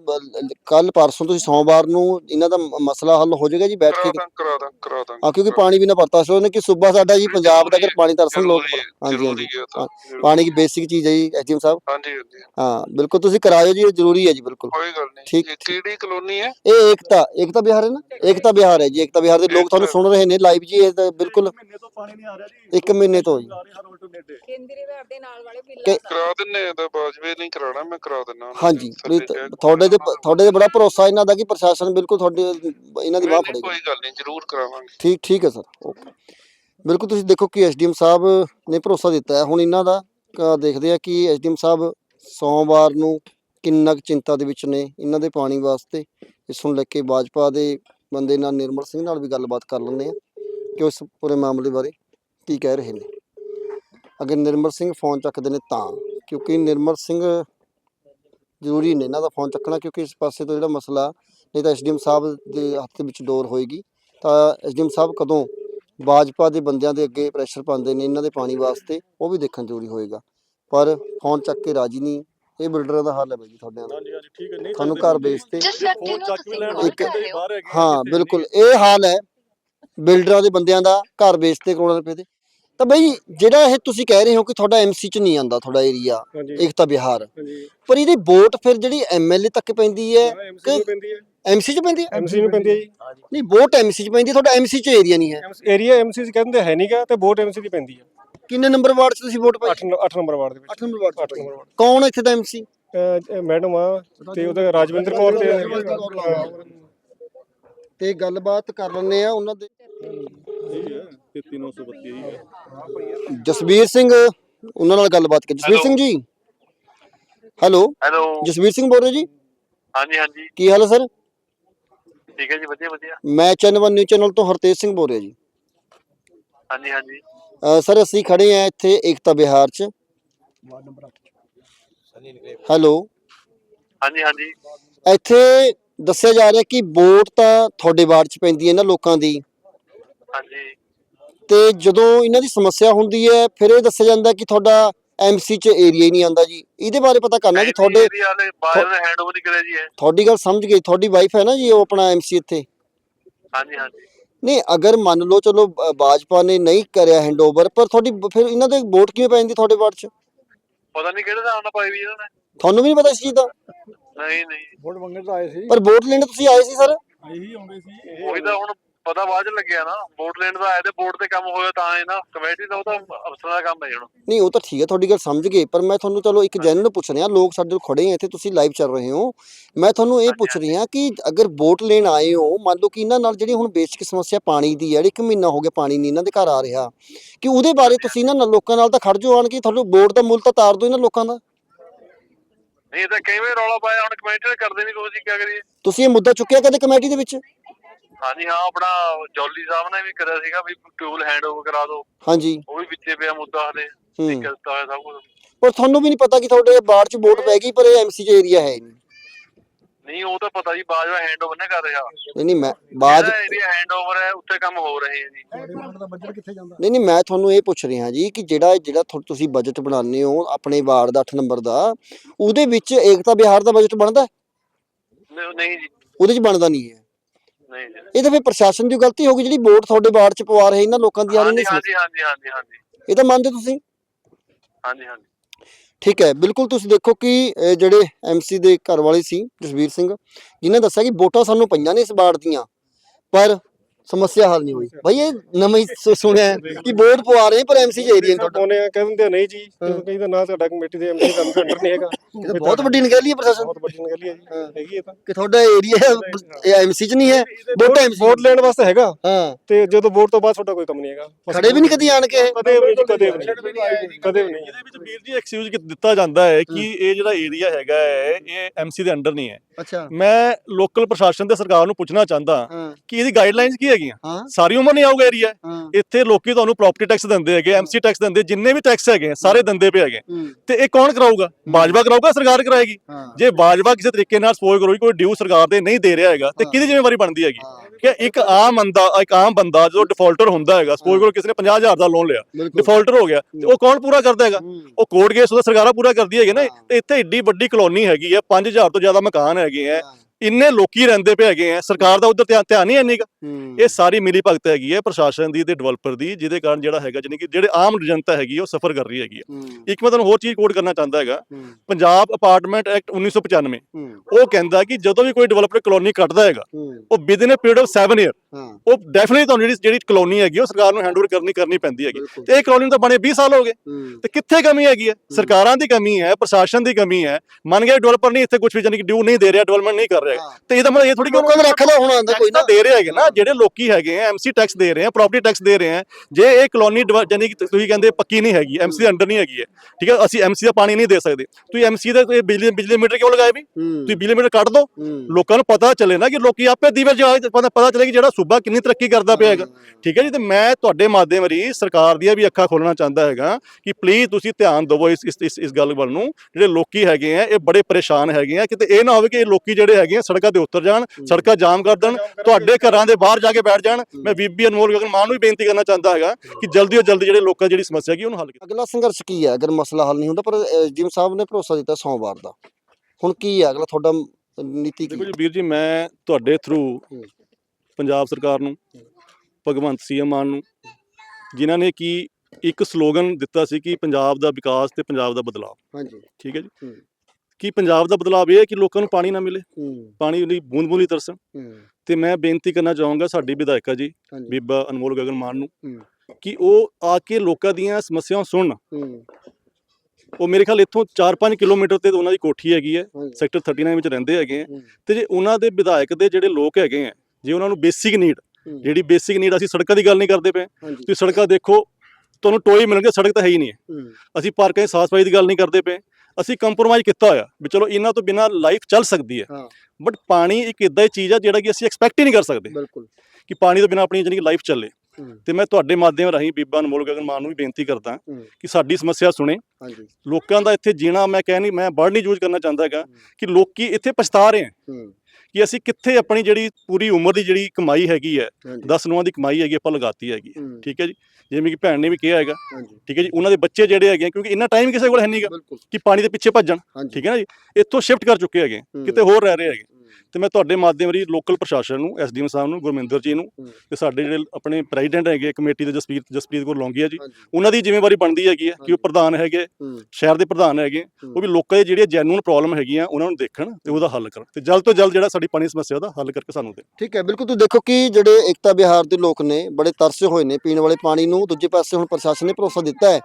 ਕੱਲ ਪਰਸੋਂ ਤੁਸੀਂ ਸੋਮਵਾਰ ਨੂੰ ਇਹਨਾਂ ਦਾ ਮਸਲਾ ਹੱਲ ਹੋ ਜਾਏਗਾ ਜੀ ਬੈਠ ਕਰਾ ਕੇ ਕਰਾ ਦਾਂ ਕਰਾ ਦਾਂ। ਆ ਕਿਉਂਕਿ ਪਾਣੀ ਵੀ ਨਾ ਪਰਤਾ ਸੋ ਨੇ ਕਿ ਸੂਬਾ ਸਾਡਾ ਜੀ ਪੰਜਾਬ ਦਾ ਅਗਰ ਪਾਣੀ ਤਰਸਣ ਲੋਕ ਹਾਂਜੀ ਹਾਂਜੀ। ਪਾਣੀ ਦੀ ਬੇਸਿਕ ਚੀਜ਼ ਹੈ ਜੀ ਐਸਡੀਐਮ ਸਾਹਿਬ। ਹਾਂਜੀ ਹਾਂਜੀ। ਹਾਂ ਬਿਲਕੁਲ ਤੁਸੀਂ ਕਰਾਇਓ ਜੀ ਇਹ ਜ਼ਰੂਰੀ ਹੈ ਜੀ ਬਿਲਕੁਲ। ਕੋਈ ਗੱਲ ਨਹੀਂ। ਠੀਕ- ਕਿਹੜੀ ਕਲੋਨੀ ਹੈ? ਇਹ ਏਕਤਾ ਏਕਤਾ ਬਿਹਾਰ ਹੈ ਨਾ? ਏਕਤਾ ਬਿਹਾਰ ਹੈ ਜੀ ਏਕਤਾ ਬਿਹਾਰ ਦੇ ਲੋਕ ਤੁਹਾਨੂੰ ਸੁਣ ਰਹੇ ਨੇ ਲਾਈਵ ਜੀ ਇਹ ਬਿਲਕੁਲ। ਤੋਂ ਪਾਣੀ ਨਹੀਂ ਆ ਰਿਹਾ ਜੀ। ਇੱਕ ਮਹੀਨੇ ਤੋਂ ਜੀ। ਆ ਰਿਹਾ ਹਰ ਆਲਟਰਨੇਟ ਡੇ ਕੇਂਦਰੀ ਵਿਭਾਗ ਦੇ ਨਾਲ ਵਾਲੇ ਕਿ- ਬਿੱਲਾਂ ਕਰਾ ਦਿੰਨੇ ਆ ਤਾਂ ਬਾਜਵੇ ਨਹੀਂ ਕਰਾਉਣਾ ਮੈਂ ਕਰਾ ਦਿੰਨਾ ਉਹਨਾਂ ਹਾਂਜੀ ਵੀ ਤ-। ਤੁਹਾਡੇ ਤੇ ਤੁਹਾਡੇ ਤੇ ਬੜਾ ਭਰੋਸਾ ਇਹਨਾਂ ਦਾ ਕਿ ਪ੍ਰਸ਼ਾਸਨ ਬਿਲਕੁਲ ਤੁਹਾਡੇ ਇਹਨਾਂ ਦੀ ਬਾਹ ਫੜੇਗਾ। ਕੋਈ ਗੱਲ ਨਹੀਂ ਜ਼ਰੂਰ ਕਰਾਵਾਂਗੇ। ਠੀਕ ਠੀਕ ਹੈ ਸਰ ਓਕੇ। ਬਿਲਕੁਲ ਤੁਸੀਂ ਦੇਖੋ ਕਿ ਐਸਡੀਐਮ ਸਾਹਿਬ ਨੇ ਭਰੋਸਾ ਦਿੱਤਾ ਹੈ। ਹੁਣ ਇਹਨਾਂ ਦਾ ਅ, ਦੇਖਦੇ ਆ ਕਿ ਐਸਡੀਐਮ ਸਾਹਿਬ ਸੋਮਵਾਰ ਨੂੰ ਕਿੰਨਾ ਕੁ ਚਿੰਤਾ ਦੇ ਵਿੱਚ ਨੇ ਇਹਨਾਂ ਦੇ ਪਾਣੀ ਵਾਸਤੇ। ਇਸ ਨੂੰ ਲੈ ਕੇ ਭਾਜਪਾ ਦੇ ਬੰਦੇ ਨਾਲ ਨਿਰਮਲ ਸਿੰਘ ਨਾਲ ਵੀ ਗੱਲਬਾਤ ਕਰ ਲੈਂਦੇ ਆ ਕਿ ਉਸ ਪੂਰੇ ਮਾਮਲੇ ਬਾਰੇ ਕੀ ਕਹਿ ਰਹੇ ਨੇ? ਅਗਰ ਨਿਰਮਲ ਸਿੰਘ ਫੋਨ ਚੱਕਦੇ ਨੇ ਤਾਂ ਕਿਉਂਕਿ ਨਿਰਮਲ ਸਿੰਘ ਜ਼ਰੂਰੀ ਨੇ ਇਹਨਾਂ ਦਾ ਫੋਨ ਚੱਕਣਾ ਕਿਉਂਕਿ ਇਸ ਪਾਸੇ ਤੋਂ ਜਿਹੜਾ ਮਸਲਾ ਨਹੀਂ ਤਾਂ ਐਸਡੀਐਮ ਸਾਹਿਬ ਦੇ ਹੱਥ ਵਿੱਚ ਡੋਰ ਹੋਏਗੀ। ਤਾਂ ਐਸਡੀਐਮ ਸਾਹਿਬ ਕਦੋਂ ਭਾਜਪਾ ਦੇ ਬੰਦਿਆਂ ਦੇ ਅੱਗੇ ਪ੍ਰੈਸ਼ਰ ਪਾਉਂਦੇ ਨੇ ਇਹਨਾਂ ਦੇ ਪਾਣੀ ਵਾਸਤੇ ਉਹ ਵੀ ਦੇਖਣ ਜ਼ਰੂਰੀ ਹੋਏਗਾ। ਪਰ ਫੋਨ ਚੱਕ ਕੇ ਰਾਜੀ ਨਹੀਂ ਇਹ ਬਿਲਡਰਾਂ ਦਾ ਹਾਲ ਹੈ ਬਾਈ ਜੀ ਤੁਹਾਡੇ ਨਾਲ। ਹਾਂਜੀ ਹਾਂਜੀ ਠੀਕ ਹੈ। ਨਹੀਂ ਤੁਹਾਨੂੰ ਘਰ ਕਾਲ ਇੱਕ- ਹੋ ਬਿਲਕੁਲ। ਇਹ ਹਾਲ ਹੈ ਬਿਲਡਰਾਂ ਦੇ ਬੰਦਿਆਂ ਦਾ ਘਰ ਵੇਚਤੇ ਕਰੋੜਾਂ ਰੁਪਏ ਦੇ। ਤਾਂ ਬਈ ਜਿਹੜਾ ਇਹ ਤੁਸੀਂ ਕਹਿ ਰਹੇ ਹੋ ਕਿ ਤੁਹਾਡਾ ਐਮਸੀ ਚ ਨਹੀਂ ਆਂਦਾ ਤੁਹਾਡਾ ਏਰੀਆ ਹਾਂਜੀ। ਏਕਤਾ ਬਿਹਾਰ। ਪਰ ਇਹਦੀ ਵੋਟ ਫਿਰ ਜਿਹੜੀ ਐਮਐਲਏ ਤੱਕ ਪੈਂਦੀ ਹੈ ਹੈ ਐਮਸੀ ਚ ਪੈਂਦੀ ਹੈ? ਐਮਸੀ ਨੂੰ ਪੈਂਦੀ ਹੈ ਜੀ। ਨਹੀਂ ਵੋਟ ਐਮਸੀ ਚ ਪੈਂਦੀ ਹੈ ਤੁਹਾਡਾ ਐਮਸੀ ਚ ਏਰੀਆ ਨਹੀਂ ਹੈ। ਏਰੀਆ ਐਮਸੀ ਚ ਕਹਿੰਦੇ ਹੈ ਨਹੀਂਗਾ ਤੇ ਵੋਟ ਐਮਸੀ ਦੀ ਪੈਂਦੀ ਹੈ। ਕਿੰਨੇ ਨੰਬਰ ਵਾਰਡ ਚ ਤੁਸੀਂ ਵੋਟ ਪਾਈ? 8 8 ਨੰਬਰ ਵਾਰਡ ਦੇ ਵਿੱਚ। 8 ਨੰਬਰ ਵਾਰਡ 8 ਨੰਬਰ ਵਾਰਡ। ਕੌਣ ਇੱਥੇ ਦਾ ਐਮਸੀ ਮੈਡਮ ਆ ਤੇ ਉਹਦਾ ਰਾਜਵਿੰਦਰ ਕੌਰ ਤੇ ਤੇ ਗੱਲਬਾਤ ਕਰ ਲੈਂਦੇ ਆ ਉਹਨਾਂ ਦੇ। ਇਹੀ ਹੈ 33932 ਇਹੀ ਹੈ। ਜਸਵੀਰ ਸਿੰਘ ਉਹਨਾਂ ਨਾਲ ਗੱਲਬਾਤ ਕਰ ਜਸਵੀਰ. ਸਿੰਘ ਜੀ? ਹੈਲੋ ਹੈਲੋ ਜਸਵੀਰ ਸਿੰਘ ਬੋਲ ਰਹੇ ਜੀ? ਹਾਂਜੀ ਹਾਂਜੀ। ਕੀ ਹਾਲ ਹੈ ਸਰ? ਠੀਕ ਹੈ ਜੀ ਵਧੀਆ ਵਧੀਆ। ਮੈਂ ਚੈਨਲ ਨਿਊ ਚੈਨਲ ਤੋਂ ਹਰਤੇਜ ਸਿੰਘ ਬੋਲ ਰਿਹਾ ਜੀ। ਹਾਂਜੀ ਹਾਂਜੀ। ਸਰ ਅਸੀਂ ਖੜੇ ਆ ਇੱਥੇ ਏਕਤਾ ਬਿਹਾਰ ਚ। ਹੈਲੋ ਹਾਂਜੀ ਹਾਂਜੀ। ਇੱਥੇ ਦੱਸਿਆ ਜਾ ਰਿਹਾ ਕਿ ਵੋਟ ਤਾਂ ਤੁਹਾਡੇ ਵਾਰਡ ਚ ਪੈਂਦੀ ਹੈ ਨਾ ਲੋਕਾਂ ਦੀ। ਹਾਂਜੀ। ਤੇ ਜਦੋਂ ਇਹਨਾਂ ਦੀ ਸਮੱਸਿਆ ਹੁੰਦੀ ਹੈ ਫਿਰ ਇਹ ਦੱਸਿਆ ਜਾਂਦਾ ਕਿ ਤੁਹਾਡਾ ਐਮਸੀ ਚ ਏਰੀਆ ਹੀ ਨਹੀਂ ਆਂਦਾ ਜੀ। ਇਹਦੇ ਬਾਰੇ ਪਤਾ ਕਰਨਾ ਕਿ ਤੁਹਾਡੇ ਏਰੀਆ ਵਾਲੇ ਬਾਜਵੇ ਨੇ ਹੈਂਡਓਵਰ ਨਹੀਂ ਕਰਿਆ ਜੀ ਇਹ। ਤੁਹਾਡੀ ਗੱਲ ਸਮਝ ਗਈ ਤੁਹਾਡੀ ਵਾਈਫ ਹੈ ਨਾ ਜੀ ਉਹ ਆਪਣਾ ਐਮਸੀ ਇੱਥੇ? ਹਾਂਜੀ ਹਾਂਜੀ। ਨਹੀਂ ਅਗਰ ਮੰਨ ਲਓ ਚਲੋ ਬ- ਭਾਜਪਾ ਨੇ ਨਹੀਂ ਕਰਿਆ ਹੈਂਡਓਵਰ ਪਰ ਤੁਹਾਡੀ ਫਿਰ ਇਹਨਾਂ ਦੇ ਵੋਟ ਕਿਵੇਂ ਪੈਂਦੀ ਤੁਹਾਡੇ ਵਾਰਡ 'ਚ? ਪਤਾ ਨਹੀਂ ਕਿਹੜੇ ਹਿਸਾਬ ਨਾਲ ਪਾਈ ਵੀ ਇਹਨਾਂ ਨੇ। ਤੁਹਾਨੂੰ ਵੀ ਨਹੀਂ ਪਤਾ ਇਸ ਚੀਜ਼ ਦਾ? ਨਹੀਂ ਨਹੀਂ। ਵੋਟ ਮੰਗਣ ਤਾਂ ਆਏ ਸੀ ਪਰ ਵੋਟ ਲੈਣ ਤੁਸੀਂ ਆਏ ਸੀ ਸਰ? ਇਹੀ ਆਉਂਦੇ ਸੀ। ਉਹੀ ਤਾਂ ਹੁਣ ਪਤਾ ਬਾਅਦ ਚ ਲੱਗਿਆ ਨਾ ਵੋਟ ਲੈਣ ਦਾ ਆਏ ਤੇ ਵੋਟ ਤੇ ਕੰਮ ਹੋਇਆ ਤਾਂ ਆਏ ਨਾ ਕਮੇਟੀ ਦਾ ਉਹ ਤਾਂ ਅਫਸਰਾਂ ਦਾ ਕੰਮ ਹੈ ਹੁਣ ਨਹੀਂ ਉਹ ਤਾਂ ਠੀਕ ਹੈ ਤੁਹਾਡੀ ਗੱਲ ਸਮਝ ਗਏ ਪਰ ਮੈਂ ਤੁਹਾਨੂੰ ਚਲੋ ਇੱਕ ਜੈਨੂਨ ਪੁੱਛ ਰਿਹਾ ਲੋਕ ਸਾਡੇ ਕੋਲ ਖੜੇ ਆ ਇੱਥੇ ਤੁਸੀਂ ਲਾਈਵ ਚੱਲ ਰਹੇ ਹੋ। ਮੈਂ ਤੁਹਾਨੂੰ ਇਹ ਪੁੱਛ ਰਿਹਾ ਕਿ ਅਗਰ ਵੋਟ ਲੈਣ ਆਏ ਹੋ ਮੰਨ ਲਓ ਕਿ ਇਹਨਾਂ ਨਾਲ ਜਿਹੜੀ ਹੁਣ ਬੇਸਿਕ ਸਮੱਸਿਆ ਪਾਣੀ ਦੀ ਹੈ ਜਿਹੜੀ ਇੱਕ ਮਹੀਨਾ ਹੋ ਗਿਆ ਪਾਣੀ ਨਹੀਂ ਇਹਨਾਂ ਦੇ ਘਰ ਆ ਰਿਹਾ ਕਿ ਉਹਦੇ ਬਾਰੇ ਤੁਸੀਂ ਇਹਨਾਂ ਨਾਲ ਲੋਕਾਂ ਨਾਲ ਤਾਂ ਖੜ ਜਾਓ ਆਣ ਕੇ ਤੁਹਾਨੂੰ ਵੋਟ ਦਾ ਮੁੱਲ ਤਾਂ ਤਾਰ ਦਿਓ ਇਹਨਾਂ ਲੋਕਾਂ ਦਾ। ਨਹੀਂ ਇਹ ਤਾਂ ਕਿਵੇਂ ਰੌਲਾ ਪਾਇਆ ਹੁਣ ਕਮੇਟੀ ਦੇ ਕਰਦੇ ਨਹੀਂ ਕੁਝ ਕੀ ਕਰੀਏ। ਤੁਸੀਂ ਇਹ ਮੁੱਦਾ ਚੁੱਕਿਆ ਕਦੇ ਕਮੇਟੀ ਦੇ ਵਿੱਚ? ਹਾਂਜੀ ਹਾਂ ਆਪਣਾ ਜੌਲੀ ਸਾਹਿਬ ਨੇ ਵੀ ਕਰਿਆ ਸੀਗਾ ਵੀ ਟਿਊਲ ਹੈਂਡਓਵਰ ਕਰਾ ਦਿਓ। ਹਾਂਜੀ। ਉਹ ਵੀ ਵਿੱਚੇ ਪਿਆ ਮੁੱਦਾ ਹਲੇ। ਹੂੰ। ਠੀਕ ਕੀਤਾ ਹੋਇਆ ਸਭ ਕੁਝ ਪਰ ਤੁਹਾਨੂੰ ਵੀ ਨਹੀਂ ਪਤਾ ਕਿ ਤੁਹਾਡੇ ਬਾੜ 'ਚ ਵੋਟ ਪੈ ਗਈ ਪਰ ਇਹ ਐਮਸੀ 'ਚ ਏਰੀਆ ਹੈ ਨਹੀਂ। ਨਹੀਂ ਉਹ ਤਾਂ ਪਤਾ ਜੀ ਬਾਜਵਾ ਹੈਂਡਓਵਰ ਨੇ ਕਰ ਰਿਹਾ। ਨਹੀਂ ਨਹੀਂ ਮੈਂ ਬਾਅਦ ਜਿਹੜਾ ਏਰੀਆ ਹੈਂਡਓਵਰ ਹੈ ਉੱਥੇ ਕੰਮ ਹੋ ਰਹੇ ਹੈ ਜੀ। ਨਹੀਂ ਨਹੀਂ ਮੈਂ ਤੁਹਾਨੂੰ ਇਹ ਪੁੱਛ ਰਿਹਾ ਜੀ ਕਿ ਜਿਹੜਾ ਜਿਹੜਾ ਤੁਸੀਂ ਬਜਟ ਬਣਾਉਂਦੇ ਹੋ ਆਪਣੇ ਵਾਰਡ ਦਾ 8 ਨੰਬਰ ਦਾ ਉਹਦੇ ਵਿੱਚ ਏਕਤਾ ਬਿਹਾਰ ਦਾ ਬਜਟ ਬਣਦਾ ਹੈ? ਨਹੀਂ ਨਹੀਂ ਜੀ। ਉਹਦੇ 'ਚ ਬਣਦਾ ਨਹੀਂ ਹੈ। ਇਹ ਤਾਂ ਫਿਰ ਪ੍ਰਸ਼ਾਸਨ ਦੀ ਗਲਤੀ ਹੋਗੀ ਜਿਹੜੀ ਵੋਟ ਤੁਹਾਡੇ ਵਾਰਡ 'ਚ ਪਵਾ ਰਹੇ ਇਹਨਾਂ ਲੋਕਾਂ ਦੀ ਆ ਰਹੀ ਹਾਂਜੀ ਨੇ ਹਾਂਜੀ ਹਾਂਜੀ ਹਾਂਜੀ ਹਾਂਜੀ। ਇਹ ਤਾਂ ਮੰਨਦੇ ਤੁਸੀਂ? ਹਾਂਜੀ ਹਾਂਜੀ। ਠੀਕ ਹੈ ਬਿਲਕੁਲ ਤੁਸੀਂ ਦੇਖੋ ਕਿ ਇਹ ਜਿਹੜੇ ਐਮਸੀ ਦੇ ਘਰ ਵਾਲੇ ਸੀ ਜਸਵੀਰ ਸਿੰਘ ਜਿਨ੍ਹਾਂ ਦੱਸਿਆ ਕਿ ਵੋਟਾਂ ਸਾਨੂੰ ਪਈਆਂ ਨੇ ਇਸ ਵਾਰਡ ਦੀਆਂ ਪਰ ਸਮੱਸਿਆ ਹੱਲ ਨਹੀਂ ਹੋਈ। ਭਾਈ ਇਹ ਨਵਾਂ ਹੀ ਸੁਣਿਆ ਹੈ ਕਿ ਵੋਟ ਪਵਾ ਰਹੇ ਪਰ ਐਮਸੀ ਚ ਏਰੀਆ ਨਹੀਂ ਤੁਹਾਡਾ। ਆ ਕਹਿੰਦੇ ਨਹੀਂ ਜੀ ਹਾਂ। ਜਦੋਂ ਕਹਿੰਦਾ ਨਾ ਤੁਹਾਡਾ ਕਮੇਟੀ ਦੇ ਐਮਸੀ ਦਾ ਅੰਡਰ ਨਹੀਂ ਹੈਗਾ। ਇਹ ਤਾਂ ਬਹੁਤ ਵੱਡੀ ਨਿਗਾਲੀ ਹੈ ਪ੍ਰਸ਼ਾਸਨ। ਬਹੁਤ ਵੱਡੀ ਗੱਲ ਹੈ ਜੀ ਹਾਂ। ਹੈਗੀ ਇਹ ਤਾਂ। ਕਿ ਤੁਹਾਡਾ ਏਰੀਆ ਇਹ ਐਮਸੀ ਚ ਨਹੀਂ ਹੈ ਵੋਟ ਐਮਸੀ ਵੋਟ ਲੈਣ ਵਾਸਤੇ ਹੈਗਾ। ਹਾਂ। ਤੇ ਜਦੋਂ ਵੋਟ ਤੋਂ ਬਾਅਦ ਤੁਹਾਡਾ ਕੋਈ ਕੰਮ ਨਹੀਂ ਹੈਗਾ। ਬਸ ਖੜੇ ਵੀ ਨਹੀਂ ਕਦੀ ਆਣ ਕੇ। ਇਹ? ਕਦੇ ਵੀ ਨਹੀਂ ਕਦੇ ਵੀ ਨਹੀਂ। ਕਦੇ ਵੀ ਨਹੀਂ। ਇਹਦੇ ਵਿੱਚ ਵੀਰ ਜੀ ਐਕਸਕਿਊਜ਼ ਦਿੱਤਾ ਜਾਂਦਾ ਹੈ ਕਿ ਇਹ ਜਿਹੜਾ ਏਰੀਆ ਹੈਗਾ ਹੈ ਇਹ ਐਮਸੀ ਦੇ ਅੰਡਰ ਨਹੀਂ ਹੈ। ਅੱਛਾ। ਮੈਂ ਲੋਕਲ ਪ੍ਰਸ਼ਾਸਨ ਤੇ ਸਰਕਾਰ ਨੂੰ ਪੁੱਛਣਾ ਚਾਹੁੰਦਾ ਹਾਂ। ਕਿ ਇਹਦੀ ਗਾਈਡਲਾਈਨਸ ਕੀ ਹੈਗੀਆਂ। ਸਾਰੀ ਉਮਰ ਨਹੀਂ ਆਊਗਾ ਏਰੀਆ ਇੱਥੇ ਲੋਕੀ ਤੁਹਾਨੂੰ ਪ੍ਰਾਪਰਟੀ ਟੈਕਸ ਦਿੰਦੇ ਹੈਗੇ ਐਮਸੀ ਟੈਕਸ ਦਿੰਦੇ ਜਿੰਨੇ ਵੀ ਟੈਕਸ ਹੈਗੇ ਸਾਰੇ ਦਿੰਦੇ ਪਏ ਹੈਗੇ। ਤੇ ਇਹ ਕੌਣ ਕਰਾਊਗਾ? ਬਾਜਵਾ ਕਰਾਊਗਾ ਸਰਕਾਰ ਕਰਾਏਗੀ? ਜੇ ਬਾਜਵਾ ਕਿਸੇ ਤਰੀਕੇ ਨਾਲ ਸਪੋਜ਼ ਕਰੋ ਕੋਈ ਡਿਊ ਸਰਕਾਰ ਦੇ ਨਹੀਂ ਦੇ ਰਿਹਾ ਹੈਗਾ ਤੇ। ਕਿਹਦੀ ਜ਼ਿੰਮੇਵਾਰੀ ਬਣਦੀ ਹੈਗੀ? ਕਿ ਇੱਕ ਆਮ ਬੰਦਾ ਇੱਕ ਆਮ ਬੰਦਾ ਜਦੋਂ ਡਿਫਾਲਟਰ ਹੁੰਦਾ ਹੈਗਾ ਸਪੋਜ਼ ਕਰੋ ਕਿਸੇ ਨੇ 50000 ਦਾ ਲੋਨ ਲਿਆ ਡਿਫਾਲਟਰ ਹੋ ਗਿਆ ਤੇ ਉਹ ਕੌਣ ਪੂਰਾ ਕਰਦਾ ਹੈਗਾ? ਉਹ ਕੋਰਟ ਕੇਸ ਉਹਦਾ ਸਰਕਾਰਾਂ ਪੂਰਾ ਕਰਦੀ ਹੈਗੇ ਨਾ। ਤੇ ਇੱਥੇ ਏਡੀ ਵੱਡੀ ਕਲੋਨੀ ਹੈਗੀ ਹੈ 5000 ਤੋਂ ਜ਼ਿਆਦਾ ਮਕਾਨ ਹੈਗੇ ਆ ਇੰਨੇ ਲੋਕੀ ਰਹਿੰਦੇ ਪਏ ਹੈਗੇ ਆ ਸਰਕਾਰ ਦਾ ਉਧਰ ਧਿਆਨ ਨਹੀਂ ਇੰਨੀ ਗਾ ਹੂੰ, ਇਹ ਸਾਰੀ ਮਿਲੀ ਭਗਤ ਹੈਗੀ ਹੈ ਪ੍ਰਸ਼ਾਸਨ ਦੀ ਤੇ ਡਿਵੈਲਪਰ ਦੀ ਜਿਹਦੇ ਕਾਰਨ ਜਿਹੜਾ ਹੈਗਾ ਜਾਣੀ ਕਿ ਜਿਹੜੇ ਆਮ ਜਨਤਾ ਹੈਗੀ ਉਹ ਸਫਰ ਕਰ ਰਹੀ ਹੈਗੀ ਇੱਕ ਮੈਂ ਤੁਹਾਨੂੰ ਹੋਰ ਚੀਜ਼ ਕੋਡ ਕਰਨਾ ਚਾਹੁੰਦਾ ਹੈਗਾ। ਪੰਜਾਬ ਅਪਾਰਟਮੈਂਟ ਐਕਟ 1995 ਹੂੰ, ਉਹ ਕਹਿੰਦਾ ਕਿ ਜਦੋਂ ਵੀ ਕੋਈ ਡਿਵੈਲਪਰ ਕਲੋਨੀ ਕੱਟਦਾ ਹੈਗਾ ਉਹ within a period of 7 year ਉਹ ਡੈਫੀਨਿਟਲੀ ਤੁਹਾਨੂੰ ਜਿਹੜੀ ਜਿਹੜੀ ਕਲੋਨੀ ਹੈਗੀ ਉਹ ਸਰਕਾਰ ਨੂੰ ਹੈਂਡਓਵਰ ਕਰਨੀ ਕਰਨੀ ਪੈਂਦੀ ਹੈਗੀ। ਤੇ ਇਹ ਕਲੋਨੀ ਨੂੰ ਤਾਂ ਬਣੇ 20 ਸਾਲ ਹੋ ਗਏ। ਤੇ ਕਿੱਥੇ ਕਮੀ ਹੈਗੀ ਹੈ। ਸਰਕਾਰਾਂ ਦੀ ਕਮੀ ਹੈ ਪ੍ਰਸ਼ਾਸਨ ਦੀ ਕਮੀ ਹੈ। ਮੰਨ ਗਏ ਡਿਵੈਲਪਰ ਨਹੀਂ ਇੱਥੇ ਕੁਝ ਵੀ ਜਾਨੀ ਕਿ ਡਿਊ ਨਹੀਂ ਦੇ ਰਿਹਾ ਡਿਵੈਲਪਮੈਂਟ ਨਹੀਂ ਕਰ ਰਿਹਾ। ਤੇ ਇਹਦਾ ਮਤਲਬ ਇਹ ਥੋੜੀ ਕਿ ਲੋਕਾਂ ਦਾ ਰੱਖ ਲਿਆ ਹੋਣਾ ਆਂਦਾ ਕੋਈ ਨਾ। ਦੇ ਰਹੇ ਹੈਗੇ ਨਾ ਜਿਹੜੇ ਲੋਕੀ ਹੈਗੇ ਆ ਐਮਸੀ ਟੈਕਸ ਦੇ ਰਹੇ ਆ ਪ੍ਰਾਪਰਟੀ ਟੈਕਸ ਦੇ ਰਹੇ ਆ। ਜੇ ਇਹ ਕਲੋਨੀ ਜਾਨੀ ਕਿ ਤੁਸੀਂ ਕਹਿੰਦੇ ਪੱਕੀ ਨਹੀਂ ਹੈਗੀ ਐਮਸੀ ਦੇ ਅੰਡਰ ਨਹੀਂ ਹੈਗੀ ਹੈ ਠੀਕ ਹੈ ਅਸੀਂ ਐਮਸੀ ਦਾ ਪਾਣੀ ਨਹੀਂ ਦੇ ਸਕਦੇ। ਤੁਸੀਂ ਐਮਸੀ ਦੇ ਇਹ ਬਿਜਲੀ ਬਿਜਲੀ ਮੀਟਰ ਕਿਉਂ ਲਗਾਏ ਵੀ? ਤੁਸੀਂ ਬਿਜਲੀ ਮੀਟਰ ਕੱਟ ਦਿਓ ਹੂੰ, ਲੋਕਾਂ ਨੂੰ ਪਤਾ ਚੱਲੇ ਨਾ ਕਿ ਲੋਕੀ ਆਪੇ ਦੀਵੇ ਪਤਾ ਚੱਲੇ ਕਿ ਜਿਹੜਾ ਸੂਬਾ ਕਿੰਨੀ ਤਰੱਕੀ ਕਰਦਾ ਪਿਆ ਹੈਗਾ। ਠੀਕ ਹੈ ਜੀ ਤੇ ਮੈਂ ਤੁਹਾਡੇ ਮਾਧਿਅਮ ਰਾਹੀਂ ਸਰਕਾਰ ਦੀਆਂ ਵੀ ਅੱਖਾਂ ਖੋਲਣਾ ਚਾਹੁੰਦਾ ਹੈਗਾ ਕਿ ਪਲੀਜ਼ ਤੁਸੀਂ ਧਿਆਨ ਦਿਵੋ ਇਸ ਇਸ- ਇਸ ਗੱਲ ਵੱਲ ਨੂੰ। ਜਿਹੜੇ ਲੋਕੀ ਹੈਗੇ ਆ ਇਹ ਬੜੇ ਪਰੇਸ਼ਾਨ ਹੈਗੇ ਆ। ਕਿਤੇ ਇਹ ਨਾ ਹੋਵੇ ਕਿ ਇਹ ਲੋਕੀ ਜਿਹੜੇ ਹੈਗੇ ਆ ਸੜਕਾਂ ਤੇ ਉਤਰ ਜਾਣ ਸੜਕਾਂ ਜਾਮ ਕਰ ਦੇਣ ਤੁਹਾਡੇ ਘਰਾਂ ਦੇ ਬਾਹਰ ਜਾ ਕੇ ਬੈਠ ਜਾਣ। ਮੈਂ ਬੀਬੀ ਅਨਮੋਲ ਗਗਨ ਮਾਨ ਨੂੰ ਵੀ ਬੇਨਤੀ ਕਰਨਾ ਚਾਹੁੰਦਾ ਹੈਗਾ ਕਿ ਜਲਦੀ ਤੋਂ ਜਲਦੀ ਜਿਹੜੇ ਲੋਕਾਂ ਦੀ ਜਿਹੜੀ ਸਮੱਸਿਆ ਹੈਗੀ ਉਹਨੂੰ ਹੱਲ ਕੀਤਾ ਅਗਲਾ ਸੰਘਰਸ਼ ਕੀ ਹੈ? ਅਗਰ ਮਸਲਾ ਹੱਲ ਨਹੀਂ ਹੁੰਦਾ ਪਰ ਜਿਮ ਸਾਹਿਬ ਨੇ ਭਰੋਸਾ ਦਿੱਤਾ ਸੋਮਵਾਰ ਦਾ। ਹੁਣ ਕੀ ਹੈ? ਅਗਲਾ ਤੁਹਾਡਾ ਨੀਤੀ ਕੀ ਦੇਖੋ ਹੈ? ਜੀ ਵੀਰ ਜੀ ਮੈਂ ਤੁਹਾਡੇ ਥਰੂ। ਪੰਜਾਬ ਸਰਕਾਰ ਨੂੰ ਭਗਵੰਤ ਸਿੰਘ ਮਾਨ ਨੂੰ ਜਿਨ੍ਹਾਂ ਨੇ ਕੀ ਇੱਕ ਸਲੋਗਨ ਦਿੱਤਾ ਸੀ ਕਿ ਪੰਜਾਬ ਦਾ ਵਿਕਾਸ ਤੇ ਪੰਜਾਬ ਦਾ ਬਦਲਾਅ। ਹਾਂਜੀ। ਠੀਕ ਹੈ ਜੀ। ਕਿ ਪੰਜਾਬ ਦਾ ਬਦਲਾਅ ਇਹ ਹੈ ਕਿ ਲੋਕਾਂ ਨੂੰ ਪਾਣੀ ਨਾ ਮਿਲੇ। ਪਾਣੀ ਲਈ ਬੂੰਦ ਬੂੰਦ ਹੀ। ਤਰਸਣ ਤੇ ਮੈਂ ਬੇਨਤੀ ਕਰਨਾ ਚਾਹੂੰਗਾ ਸਾਡੀ ਵਿਧਾਇਕਾ ਜੀ ਬੀਬਾ ਅਨਮੋਲ ਗਗਨ ਮਾਨ ਨੂੰ। ਕਿ ਉਹ ਆ ਕੇ ਲੋਕਾਂ ਦੀਆਂ ਸਮੱਸਿਆਵਾਂ ਸੁਣਨ। ਉਹ ਮੇਰੇ ਖਿਆਲ ਇੱਥੋਂ 4-5 ਕਿਲੋਮੀਟਰ ਤੇ ਉਹਨਾਂ ਦੀ ਕੋਠੀ ਹੈਗੀ ਹੈ ਸੈਕਟਰ 39 ਵਿੱਚ ਰਹਿੰਦੇ ਹੈਗੇ। ਤੇ ਜੇ ਉਹਨਾਂ ਦੇ ਵਿਧਾਇਕ ਦੇ ਜਿਹੜੇ ਲੋਕ ਹੈਗੇ ਆ ਜੇ ਉਹਨਾਂ ਨੂੰ ਬੇਸਿਕ ਨੀਡ ਜਿਹੜੀ ਬੇਸਿਕ ਨੀਡ ਅਸੀਂ ਸੜਕਾਂ ਦੀ ਗੱਲ ਨਹੀਂ ਕਰਦੇ ਪਏ ਤੁਸੀਂ ਸੜਕਾਂ ਦੇਖੋ ਤੁਹਾਨੂੰ ਟੋਏ ਮਿਲਣਗੇ ਸੜਕ ਤਾਂ ਹੈ ਹੀ ਨਹੀਂ ਅਸੀਂ ਪਾਰਕਾਂ ਦੀ ਸਾਫ਼ ਸਫ਼ਾਈ ਦੀ ਗੱਲ ਨਹੀਂ ਕਰਦੇ ਪਏ। ਅਸੀਂ ਕੰਪਰੋਮਾਈਜ਼ ਕੀਤਾ ਹੋਇਆ ਵੀ ਚਲੋ ਇਹਨਾਂ ਤੋਂ ਬਿਨਾ ਲਾਈਫ ਚੱਲ ਸਕਦੀ ਹੈ। ਬਟ ਪਾਣੀ ਇੱਕ ਇਦਾਂ ਦੀ ਚੀਜ਼ ਆ ਜਿਹੜਾ ਕਿ ਅਸੀਂ ਐਕਸਪੈਕਟ ਹੀ ਨਹੀਂ ਕਰ ਸਕਦੇ ਬਿਲਕੁਲ। ਕਿ ਪਾਣੀ ਤੋਂ ਬਿਨਾ ਆਪਣੀ ਜਿਹੜੀ ਲਾਈਫ ਚੱਲੇ। ਤੇ ਮੈਂ ਤੁਹਾਡੇ ਮਾਧਿਅਮ ਰਾਹੀਂ ਬੀਬਾ ਅਨਮੋਲ ਗਗਨ ਮਾਨ ਨੂੰ ਵੀ ਬੇਨਤੀ ਕਰਦਾ ਕਿ ਸਾਡੀ ਸਮੱਸਿਆ ਸੁਣੇ। ਹਾਂਜੀ। ਲੋਕਾਂ ਦਾ ਇੱਥੇ ਜੀਣਾ ਮੈਂ ਕਹਿ ਨਹੀਂ ਮੈਂ ਵਰਡ ਨਹੀਂ ਯੂਜ਼ ਕਰਨਾ ਚਾਹੁੰਦਾ ਹੈਗਾ ਕਿ ਲੋਕੀ ਇੱਥੇ ਪਛਤਾ ਰਹੇ ਹੈ। ਹੂੰ। ਕਿ ਅਸੀਂ ਕਿੱਥੇ ਆਪਣੀ ਜਿਹੜੀ ਪੂਰੀ ਉਮਰ ਦੀ ਜਿਹੜੀ ਕਮਾਈ ਹੈਗੀ ਹੈ 10 ਨੌਂ ਦੀ ਕਮਾਈ ਹੈਗੀ ਆਪਾਂ ਲਗਾਤੀ ਹੈਗੀ ਹੈ। ਠੀਕ ਹੈ ਜੀ? ਜਿਵੇਂ ਕਿ ਭੈਣ ਨੇ ਵੀ ਕਿਹਾ ਹੈਗਾ। ਹਾਂਜੀ। ਠੀਕ ਹੈ ਜੀ? ਉਹਨਾਂ ਦੇ ਬੱਚੇ ਜਿਹੜੇ ਹੈਗੇ ਆ, ਕਿਉਂਕਿ ਇੰਨਾ ਟਾਈਮ ਕਿਸੇ ਕੋਲ ਹੈ ਨਹੀਂਗਾ ਬਿਲਕੁਲ। ਕਿ ਪਾਣੀ ਦੇ ਪਿੱਛੇ ਭੱਜਣ। ਹਾਂਜੀ। ਠੀਕ ਹੈ ਨਾ ਜੀ? ਇੱਥੋਂ ਸ਼ਿਫਟ ਕਰ ਚੁੱਕੇ ਹੈਗੇ ਕਿਤੇ ਹੋਰ ਰਹਿ ਰਹੇ ਹੈਗੇ। ਤੇ ਮੈਂ ਤੁਹਾਡੇ ਮਾਧਿਅਮ ਰਾਹੀਂ ਲੋਕਲ ਪ੍ਰਸ਼ਾਸਨ ਨੂੰ ਐਸਡੀਐਮ ਸਾਹਿਬ ਨੂੰ ਗੁਰਮਿੰਦਰ ਜੀ ਨੂੰ। ਤੇ ਸਾਡੇ ਜਿਹੜੇ ਆਪਣੇ ਪ੍ਰੈਜ਼ੀਡੈਂਟ ਹੈਗੇ ਕਮੇਟੀ ਦੇ ਜਸਪੀਰ ਜਸਪ੍ਰੀਤ ਕੌਰ ਲੌਂਗੀਆ ਜੀ ਉਹਨਾਂ ਦੀ ਜ਼ਿੰਮੇਵਾਰੀ ਬਣਦੀ ਹੈਗੀ ਹੈ ਕਿ ਉਹ ਪ੍ਰਧਾਨ ਹੈਗੇ ਸ਼ਹਿਰ ਦੇ ਪ੍ਰਧਾਨ ਹੈਗੇ। ਉਹ ਵੀ ਲੋਕਾਂ ਦੀ ਜਿਹੜੀਆਂ ਜੈਨੂਨ ਪ੍ਰੋਬਲਮ ਹੈਗੀਆਂ ਉਹਨਾਂ ਨੂੰ ਦੇਖਣ ਤੇ ਉਹਦਾ ਹੱਲ ਕਰਨ ਤੇ ਜਲਦ ਤੋਂ ਜਲਦ ਜਿਹੜਾ ਸਾਡੀ ਪਾਣੀ ਸਮੱਸਿਆ ਦਾ ਹੱਲ ਕਰਕੇ ਸਾਨੂੰ ਦੇਣ ਠੀਕ ਹੈ ਬਿਲਕੁਲ ਤੁਸੀਂ ਦੇਖੋ ਕਿ ਜਿਹੜੇ ਏਕਤਾ ਬਿਹਾਰ ਦੇ ਲੋਕ ਨੇ ਬੜੇ ਤਰਸੇ ਹੋਏ ਨੇ ਪੀਣ ਵਾਲੇ ਪਾਣੀ ਨੂੰ ਦੂਜੇ ਪਾਸੇ ਹੁਣ ਪ੍ਰਸ਼ਾਸਨ ਨੇ ਭਰੋਸਾ ਦਿੱਤਾ ਹੈ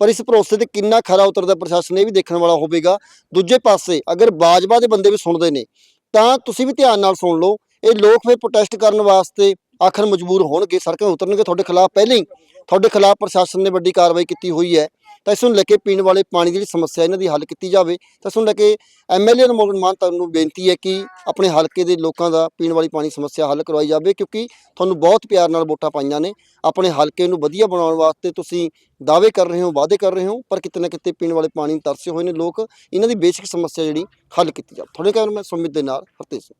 ਪਰ ਇਸ ਭਰੋਸੇ ਤੇ ਕਿੰਨਾ ਖਰਾ ਉਤਰਦਾ ਪ੍ਰਸ਼ਾਸਨ ਇਹ ਵੀ ਦੇਖਣ ਵਾਲਾ ਹੋਵੇਗਾ ਦੂਜੇ ਪਾਸੇ ਅਗਰ ਬਾਜਵਾ ਦੇ ਬੰਦੇ ਵੀ ਸੁਣਦੇ ਨੇ ਤਾਂ ਤੁਸੀਂ ਵੀ ਧਿਆਨ ਨਾਲ ਸੁਣ ਲਓ, ਇਹ ਲੋਕ ਫਿਰ ਪ੍ਰੋਟੈਸਟ ਕਰਨ ਵਾਸਤੇ ਆਖਰ ਮਜਬੂਰ ਹੋਣਗੇ, ਸੜਕਾਂ 'ਤੇ ਉਤਰਨਗੇ, ਤੁਹਾਡੇ ਖਿਲਾਫ ਪਹਿਲਾਂ ਹੀ, ਤੁਹਾਡੇ ਖਿਲਾਫ ਪ੍ਰਸ਼ਾਸਨ ਨੇ ਵੱਡੀ ਕਾਰਵਾਈ ਕੀਤੀ ਹੋਈ ਹੈ। ਤਾਂ ਇਸ ਨੂੰ ਲੈ ਕੇ ਪੀਣ ਵਾਲੇ ਪਾਣੀ ਦੀ ਜਿਹੜੀ ਸਮੱਸਿਆ ਇਹਨਾਂ ਦੀ ਹੱਲ ਕੀਤੀ ਜਾਵੇ, ਤਾਂ ਇਸ ਨੂੰ ਲੈ ਕੇ ਐਮਐਲਏ ਅਨਮੋਲ ਮਾਨ ਤੁਹਾਨੂੰ ਬੇਨਤੀ ਹੈ ਕਿ ਆਪਣੇ ਹਲਕੇ ਦੇ ਲੋਕਾਂ ਦਾ ਪੀਣ ਵਾਲੀ ਪਾਣੀ ਸਮੱਸਿਆ ਹੱਲ ਕਰਵਾਈ ਜਾਵੇ, ਕਿਉਂਕਿ ਤੁਹਾਨੂੰ ਬਹੁਤ ਪਿਆਰ ਨਾਲ ਵੋਟਾਂ ਪਾਈਆਂ ਨੇ। ਆਪਣੇ ਹਲਕੇ ਨੂੰ ਵਧੀਆ ਬਣਾਉਣ ਵਾਸਤੇ ਤੁਸੀਂ ਦਾਅਵੇ ਕਰ ਰਹੇ ਹੋ, ਵਾਅਦੇ ਕਰ ਰਹੇ ਹੋ, ਪਰ ਕਿਤੇ ਨਾ ਕਿਤੇ ਪੀਣ ਵਾਲੇ ਪਾਣੀ ਨੂੰ ਤਰਸੇ ਹੋਏ ਨੇ ਲੋਕ। ਇਹਨਾਂ ਦੀ ਬੇਸਿਕ ਸਮੱਸਿਆ ਜਿਹੜੀ ਹੱਲ ਕੀਤੀ ਜਾਵੇ। ਤੁਹਾਡੇ ਕਹਿਣ ਮੈਂ ਸੁਮਿਤ ਦੇ ਨਾਲ ਹਰਤੇਜ ਸਿੰਘ।